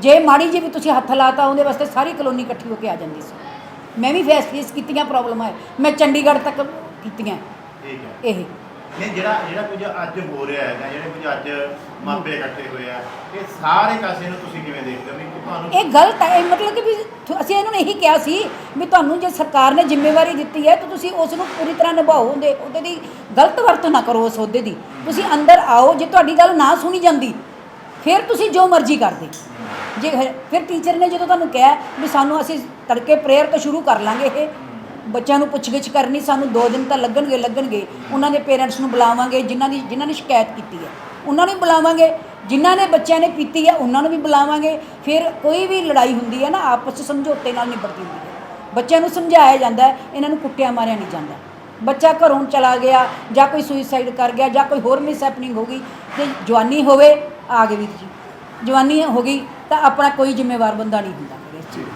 ਜੇ ਮਾੜੀ ਜਿਹੀ ਵੀ ਤੁਸੀਂ ਹੱਥ ਲਾਤਾ ਉਹਦੇ ਵਾਸਤੇ ਸਾਰੀ ਕਲੋਨੀ ਇਕੱਠੀ ਹੋ ਕੇ ਆ ਜਾਂਦੀ ਸੀ। ਮੈਂ ਵੀ ਫੇਸ ਫੇਸ ਕੀਤੀਆਂ ਪ੍ਰੋਬਲਮ ਹੈ ਮੈਂ ਚੰਡੀਗੜ੍ਹ ਤੱਕ ਕੀਤੀਆਂ। ਠੀਕ ਹੈ। ਇਹ। ਨਹੀਂ, ਜਿਹੜਾ ਜਿਹੜਾ ਕੁਝ ਅੱਜ ਹੋ ਰਿਹਾ ਹੈਗਾ, ਜਿਹੜੇ ਕੁਝ ਅੱਜ ਮਾਪੇ ਇਕੱਠੇ ਹੋਏ ਆ, ਇਹ ਸਾਰੇ ਕਾਸੇ ਨੂੰ ਤੁਸੀਂ ਕਿਵੇਂ ਦੇਖਦੇ ਹੋ? ਵੀ ਤੁਹਾਨੂੰ ਇਹ ਗਲਤ ਹੈ, ਇਹ ਮਤਲਬ ਕਿ ਵੀ ਥ- ਅਸੀਂ ਇਹਨਾਂ ਨੂੰ ਇਹੀ ਕਿਹਾ ਸੀ ਵੀ ਤੁਹਾਨੂੰ ਜੇ ਸਰਕਾਰ ਨੇ ਜ਼ਿੰਮੇਵਾਰੀ ਦਿੱਤੀ ਹੈ, ਤਾਂ ਤੁਸੀਂ ਉਸ ਨੂੰ ਪੂਰੀ ਤਰ੍ਹਾਂ ਨਿਭਾਓ, ਉਹਦੇ ਉਹਦੇ ਦੀ ਗਲਤ ਵਰਤੋਂ ਨਾ ਕਰੋ ਉਸ ਅਹੁਦੇ ਦੀ। ਤੁਸੀਂ ਅੰਦਰ ਆਓ, ਜੇ ਤੁਹਾਡੀ ਗੱਲ ਨਾ ਸੁਣੀ ਜਾਂਦੀ, ਫਿਰ ਤੁਸੀਂ ਜੋ ਮਰਜ਼ੀ ਕਰਦੇ। ਜੇ ਹੈ- ਫਿਰ ਟੀਚਰ ਨੇ ਜਦੋਂ ਤੁਹਾਨੂੰ ਕਿਹਾ ਵੀ ਸਾਨੂੰ ਅਸੀਂ ਤੜਕੇ ਪ੍ਰੇਅਰ ਤੋਂ ਸ਼ੁਰੂ ਕਰ ਲਾਂਗੇ ਇਹ ਬੱਚਿਆਂ ਨੂੰ ਪੁੱਛਗਿੱਛ ਕਰਨੀ, ਸਾਨੂੰ 2 ਦਿਨ ਤਾਂ ਲੱਗਣਗੇ ਲੱਗਣਗੇ। ਉਹਨਾਂ ਦੇ ਪੇਰੈਂਟਸ ਨੂੰ ਬੁਲਾਵਾਂਗੇ, ਜਿਨ੍ਹਾਂ ਦੀ, ਜਿਨ੍ਹਾਂ ਨੇ ਸ਼ਿਕਾਇਤ ਕੀਤੀ ਹੈ। ਉਹਨਾਂ ਨੂੰ ਵੀ ਬੁਲਾਵਾਂਗੇ, ਜਿਨ੍ਹਾਂ ਨੇ ਬੱਚਿਆਂ ਨੇ ਪੀਤੀ ਹੈ, ਉਹਨਾਂ ਨੂੰ ਵੀ ਬੁਲਾਵਾਂਗੇ। ਫਿਰ ਕੋਈ ਵੀ ਲੜਾਈ ਹੁੰਦੀ ਹੈ ਨਾ, ਆਪਸ ਵਿੱਚ ਸਮਝੌਤੇ ਨਾਲ ਨਿਬੜਦੀ ਹੁੰਦੀ ਹੈ। ਬੱਚਿਆਂ ਨੂੰ ਸਮਝਾਇਆ ਜਾਂਦਾ ਹੈ, ਇਹਨਾਂ ਨੂੰ ਕੁੱਟਿਆ ਮਾਰਿਆ ਨਹੀਂ ਜਾਂਦਾ। ਬੱਚਾ ਘਰੋਂ ਚਲਾ ਗਿਆ, ਜਾਂ ਕੋਈ ਸੁਸਾਈਡ ਕਰ ਗਿਆ, ਜਾਂ ਕੋਈ ਹੋਰ ਮਿਸ ਹੈਪਨਿੰਗ ਹੋ ਗਈ ਤੇ ਜਵਾਨੀ ਹੋਵੇ, ਆ ਗਏ ਵੀ ਜੀ। ਜਵਾਨੀ ਹੋ ਗਈ, ਤਾਂ ਆਪਣਾ ਕੋਈ ਜ਼ਿੰਮੇਵਾਰ ਬੰਦਾ ਨਹੀਂ ਹੁੰਦਾ। ਇਸ ਚੀਜ਼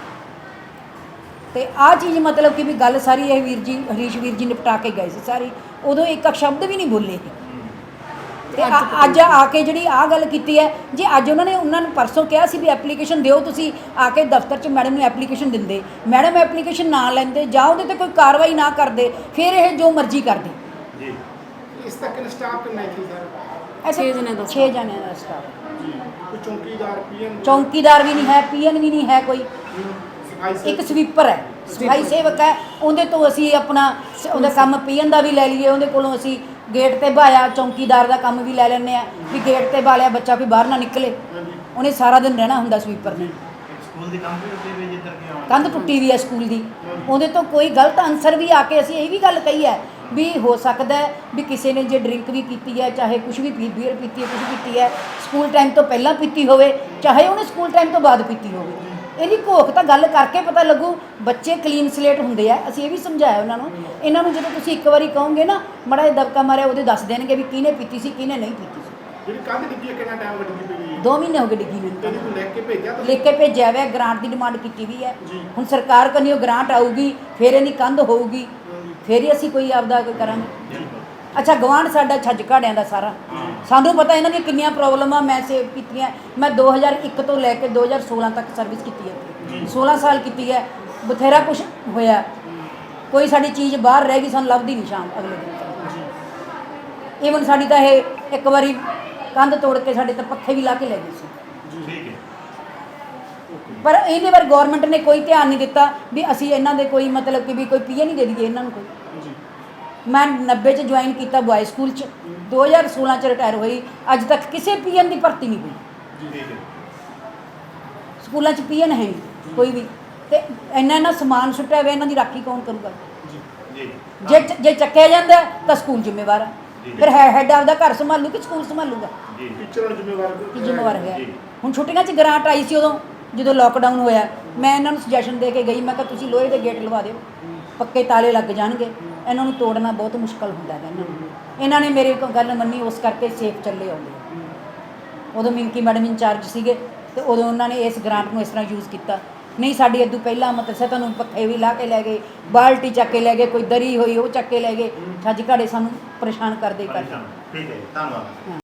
ਤੇ ਆ ਚੀਜ਼ ਮਤਲਬ ਕਿ ਵੀ ਗੱਲ ਸਾਰੀ ਇਹ ਵੀਰ ਜੀ ਹਰੀਸ਼ ਵੀਰ ਜੀ ਨਿਪਟਾ ਕੇ ਗਏ ਸੀ ਸਾਰੀ। ਉਦੋਂ ਇੱਕ ਸ਼ਬਦ ਵੀ ਨਹੀਂ ਬੋਲੇ। ਤੇ ਆ- ਅੱਜ ਆ ਕੇ ਜਿਹੜੀ ਆ ਗੱਲ ਕੀਤੀ ਹੈ ਜੇ ਅੱਜ ਉਹਨਾਂ ਨੇ ਉਹਨਾਂ ਨੂੰ ਪਰਸੋਂ ਕਿਹਾ ਸੀ ਵੀ ਐਪਲੀਕੇਸ਼ਨ ਦਿਓ ਤੁਸੀਂ ਆ ਕੇ ਦਫ਼ਤਰ 'ਚ ਮੈਡਮ ਨੂੰ ਐਪਲੀਕੇਸ਼ਨ ਦਿੰਦੇ। ਮੈਡਮ ਐਪਲੀਕੇਸ਼ਨ ਨਾ ਲੈਂਦੇ ਜਾਂ ਉਹਦੇ ਤੇ ਕੋਈ ਕਾਰਵਾਈ ਨਾ ਕਰਦੇ ਫਿਰ ਇਹ ਜੋ ਮਰਜ਼ੀ ਕਰਦੇ। ਜੀ। ਇਸ ਤੱਕ ਸਟਾਫ ਕਿੰਨਾ ਹੈ ਸਰ? ਐਸੇ ਛੇ ਜਣਿਆਂ ਦਾ 6 ਜਣਿਆਂ ਦਾ ਸਟਾਫ ਜੀ। ਕੋਈ ਚੌਂਕੀਦਾਰ ਪੀਐਨ? ਚੌਂਕੀਦਾਰ ਵੀ ਨਹੀਂ ਹੈ ਪੀਐਨ ਵੀ ਨਹੀਂ ਹੈ ਕੋਈ। ਇੱਕ ਸਵੀਪਰ ਹੈ। ਸਫ਼ਾਈ ਸੇਵਕ ਹੈ। ਉਹਦੇ ਤੋਂ ਅਸੀਂ ਆਪਣਾ ਸ- ਉਹਦਾ ਕੰਮ ਪੀਣ ਦਾ ਵੀ ਲੈ ਲਈਏ। ਉਹਦੇ ਕੋਲੋਂ ਅਸੀਂ ਗੇਟ ਤੇ ਬਾਇਆ ਚੌਂਕੀਦਾਰ ਦਾ ਕੰਮ ਵੀ ਲੈ ਲੈਂਦੇ ਆ ਵੀ ਗੇਟ ਤੇ ਬਾਲਿਆ ਬੱਚਾ ਕੋਈ ਬਾਹਰ ਨਾ ਨਿਕਲੇ। ਉਹਨੇ ਸਾਰਾ ਦਿਨ ਰਹਿਣਾ ਹੁੰਦਾ ਸਵੀਪਰ ਨੇ। ਸਕੂਲ ਦੀ ਕੰਮ ਵੀ ਉੱਤੇ ਵੀ ਜਿੱਧਰ ਕੇ ਆਉਣਾ। ਕੰਧ ਟੁੱਟੀ ਵੀ ਹੈ ਸਕੂਲ ਦੀ। ਉਹਦੇ ਤੋਂ ਕੋਈ ਗਲਤ ਆਨਸਰ ਵੀ ਆ ਕੇ ਅਸੀਂ ਇਹ ਵੀ ਗੱਲ ਕਹੀ ਹੈ ਵੀ ਹੋ ਸਕਦਾ ਹੈ ਵੀ ਕਿਸੇ ਨੇ ਜੇ ਡਰਿੰਕ ਵੀ ਕੀਤੀ ਹੈ ਚਾਹੇ ਕੁਝ ਵੀ ਪੀ ਬੀਅਰ ਪੀਤੀ ਹੈ ਕੁਝ ਪੀਤੀ ਹੈ ਸਕੂਲ ਟਾਈਮ ਤੋਂ ਪਹਿਲਾਂ ਪੀਤੀ ਹੋਵੇ ਚਾਹੇ ਉਹਨੇ ਸਕੂਲ ਟਾਈਮ ਤੋਂ ਬਾਅਦ ਪੀਤੀ ਹੋਵੇ। ਇਹਦੀ ਘੋਖ ਤਾਂ ਗੱਲ ਕਰਕੇ ਪਤਾ ਲੱਗੂ ਬੱਚੇ ਕਲੀਨ ਸਲੇਟ ਹੁੰਦੇ ਆ ਅਸੀਂ ਇਹ ਵੀ ਸਮਝਾਇਆ ਉਹਨਾਂ ਨੂੰ। ਇਹਨਾਂ ਨੂੰ ਜਦੋਂ ਤੁਸੀਂ ਇੱਕ ਵਾਰੀ ਕਹੋਗੇ ਨਾ ਮੜਾ ਜਿਹਾ ਦਬਕਾ ਮਾਰਿਆ ਉਹਦੇ ਦੱਸ ਦੇਣਗੇ ਵੀ ਕਿਹਨੇ ਪੀਤੀ ਸੀ ਕਿਹਨੇ ਨਹੀਂ ਪੀਤੀ ਸੀ। ਜਿਹੜੀ ਕੰਧ ਡਿੱਗੀ ਹੈ ਕਿੰਨਾ ਟਾਈਮ ਗੱਡੀ ਪਈ ਹੈ ਦੋ ਮਹੀਨੇ ਹੋ ਗਏ ਡਿੱਗੀ ਮੈਨੂੰ ਤੇ ਤਾਂ। ਇਹਨੂੰ ਲਿਖ ਕੇ ਭੇਜਿਆ ਤੁਸੀਂ ਲਿਖ ਕੇ ਭੇਜਿਆ ਹੋਇਆ ਗ੍ਰਾਂਟ ਦੀ ਡਿਮਾਂਡ ਕੀਤੀ ਵੀ ਹੈ ਜੀ। ਹੁਣ ਸਰਕਾਰ ਕੰਨੀ ਉਹ ਗ੍ਰਾਂਟ ਆਊਗੀ ਫਿਰ ਇਹਦੀ ਕੰਧ ਹੋਊਗੀ। ਫਿਰ ਹੀ ਅਸੀਂ ਕੋਈ ਆਪਦਾ ਕੋਈ ਕਰਾਂਗੇ। ਅੱਛਾ ਗਵਾਂਢ ਸਾਡਾ ਛੱਜ ਘਾੜਿਆਂ ਦਾ ਸਾਰਾ। ਸਾਨੂੰ ਪਤਾ ਇਹਨਾਂ ਦੀਆਂ ਕਿੰਨੀਆਂ ਪ੍ਰੋਬਲਮਾਂ ਮੈਂ ਸੇਵ ਕੀਤੀਆਂ। ਮੈਂ 2001 ਤੋਂ ਲੈ ਕੇ 2016 ਤੱਕ ਸਰਵਿਸ ਕੀਤੀ ਹੈ। 16 ਸਾਲ ਕੀਤੀ ਹੈ ਬਥੇਰਾ ਕੁਝ ਹੋਇਆ। ਕੋਈ ਸਾਡੀ ਚੀਜ਼ ਬਾਹਰ ਰਹਿ ਗਈ ਸਾਨੂੰ ਲੱਭਦੀ ਨਹੀਂ ਸ਼ਾਮ ਅਗਲੇ ਦਿਨ। ਈਵਨ ਸਾਡੀ ਤਾਂ ਇਹ ਇੱਕ ਵਾਰੀ ਕੰਧ ਤੋੜ ਕੇ ਸਾਡੇ ਤਾਂ ਪੱਖੇ ਵੀ ਲਾ ਕੇ ਲੈ ਗਏ ਸੀ। ਪਰ ਇਹਦੇ ਬਾਰੇ ਗਵਰਨਮੈਂਟ ਨੇ ਕੋਈ ਧਿਆਨ ਨਹੀਂ ਦਿੱਤਾ ਵੀ ਅਸੀਂ ਇਹਨਾਂ ਦੇ ਕੋਈ ਮਤਲਬ ਕਿ ਵੀ ਕੋਈ ਪੀਏ ਨਹੀਂ ਦੇ ਦਈਏ ਇਹਨਾਂ ਨੂੰ ਕੋਈ। ਮੈਂ 90 ਚ ਜੁਆਇਨ ਕੀਤਾ ਬॉय ਸਕੂਲ ਚ। 2016 ਚ ਰਿਟਾਇਰ ਹੋਈ। ਅੱਜ ਤੱਕ ਕਿਸੇ ਪੀਐਨ ਦੀ ਭਰਤੀ ਨਹੀਂ ਹੋਈ। ਠੀਕ ਹੈ। ਸਕੂਲਾਂ ਚ ਪੀਐਨ ਹੈ ਨਹੀਂ ਕੋਈ ਵੀ। ਤੇ ਇੰਨਾ ਇੰਨਾ ਸਮਾਨ ਸੁੱਟਿਆ ਹੋਇਆ ਇਹਨਾਂ ਦੀ ਰਾਖੀ ਕੌਣ ਕਰੂਗਾ? ਜੀ ਜੇ। ਜੇ ਚੱਕਿਆ ਜਾਂਦਾ ਤਾਂ ਸਕੂਲ ਜ਼ਿੰਮੇਵਾਰ ਹੈ ਫਿਰ ਹੈਡ ਆਪਦਾ ਘਰ ਸੰਭਾਲੂ ਕਿ ਸਕੂਲ ਸੰਭਾਲੂਗਾ? ਜੀ ਟੀਚਰਾਂ ਜ਼ਿੰਮੇਵਾਰ ਕੀ ਜ਼ਿੰਮੇਵਾਰ ਹੈ। ਹੁਣ ਛੁੱਟੀਆਂ 'ਚ ਗ੍ਰਾਂਟ ਆਈ ਸੀ ਉਦੋਂ ਜਦੋਂ ਲੋਕਡਾਊਨ ਹੋਇਆ। ਮੈਂ ਇਹਨਾਂ ਨੂੰ ਸੁਜੈਸ਼ਨ ਦੇ ਕੇ ਗਈ ਮੈਂ ਕਿਹਾ ਤੁਸੀਂ ਲੋਹੇ ਦੇ ਗੇਟ ਲਵਾ ਦਿਓ। ਪੱਕੇ ਤਾਲੇ ਲੱਗ ਜਾਣਗੇ। ਇਹਨਾਂ ਨੂੰ ਤੋੜਨਾ ਬਹੁਤ ਮੁਸ਼ਕਲ ਹੁੰਦਾ ਹੈ ਇਹਨਾਂ ਨੂੰ। ਇਹਨਾਂ ਨੇ ਮੇਰੀ ਕ- ਗੱਲ ਮੰਨੀ ਉਸ ਕਰਕੇ ਸੇਫ ਚੱਲੇ ਆਉਂਦੇ। ਉਦੋਂ ਮਿੰਕੀ ਮੈਡਮ ਇੰਚਾਰਜ ਸੀਗੇ ਤੇ ਉਦੋਂ ਉਹਨਾਂ ਨੇ ਇਸ ਗ੍ਰਾਂਟ ਨੂੰ ਇਸ ਤਰ੍ਹਾਂ ਯੂਜ਼ ਕੀਤਾ। ਨਹੀਂ ਸਾਡੀ ਇਦੋਂ ਪਹਿਲਾਂ ਮਤਲਬ ਸੇ ਤੁਹਾਨੂੰ ਪੱਖੇ ਵੀ ਲਾ ਕੇ ਲੈ ਗਏ ਬਾਲਟੀ ਚੱਕ ਕੇ ਲੈ ਗਏ ਕੋਈ ਦਰੀ ਹੋਈ ਉਹ ਚੱਕ ਕੇ ਲੈ ਗਏ। ਛੱਜ ਘਾੜੇ ਸਾਨੂੰ ਪਰੇਸ਼ਾਨ ਕਰਦੇ ਕਰਦੇ। ਠੀਕ ਹੈ ਧੰਨਵਾਦ।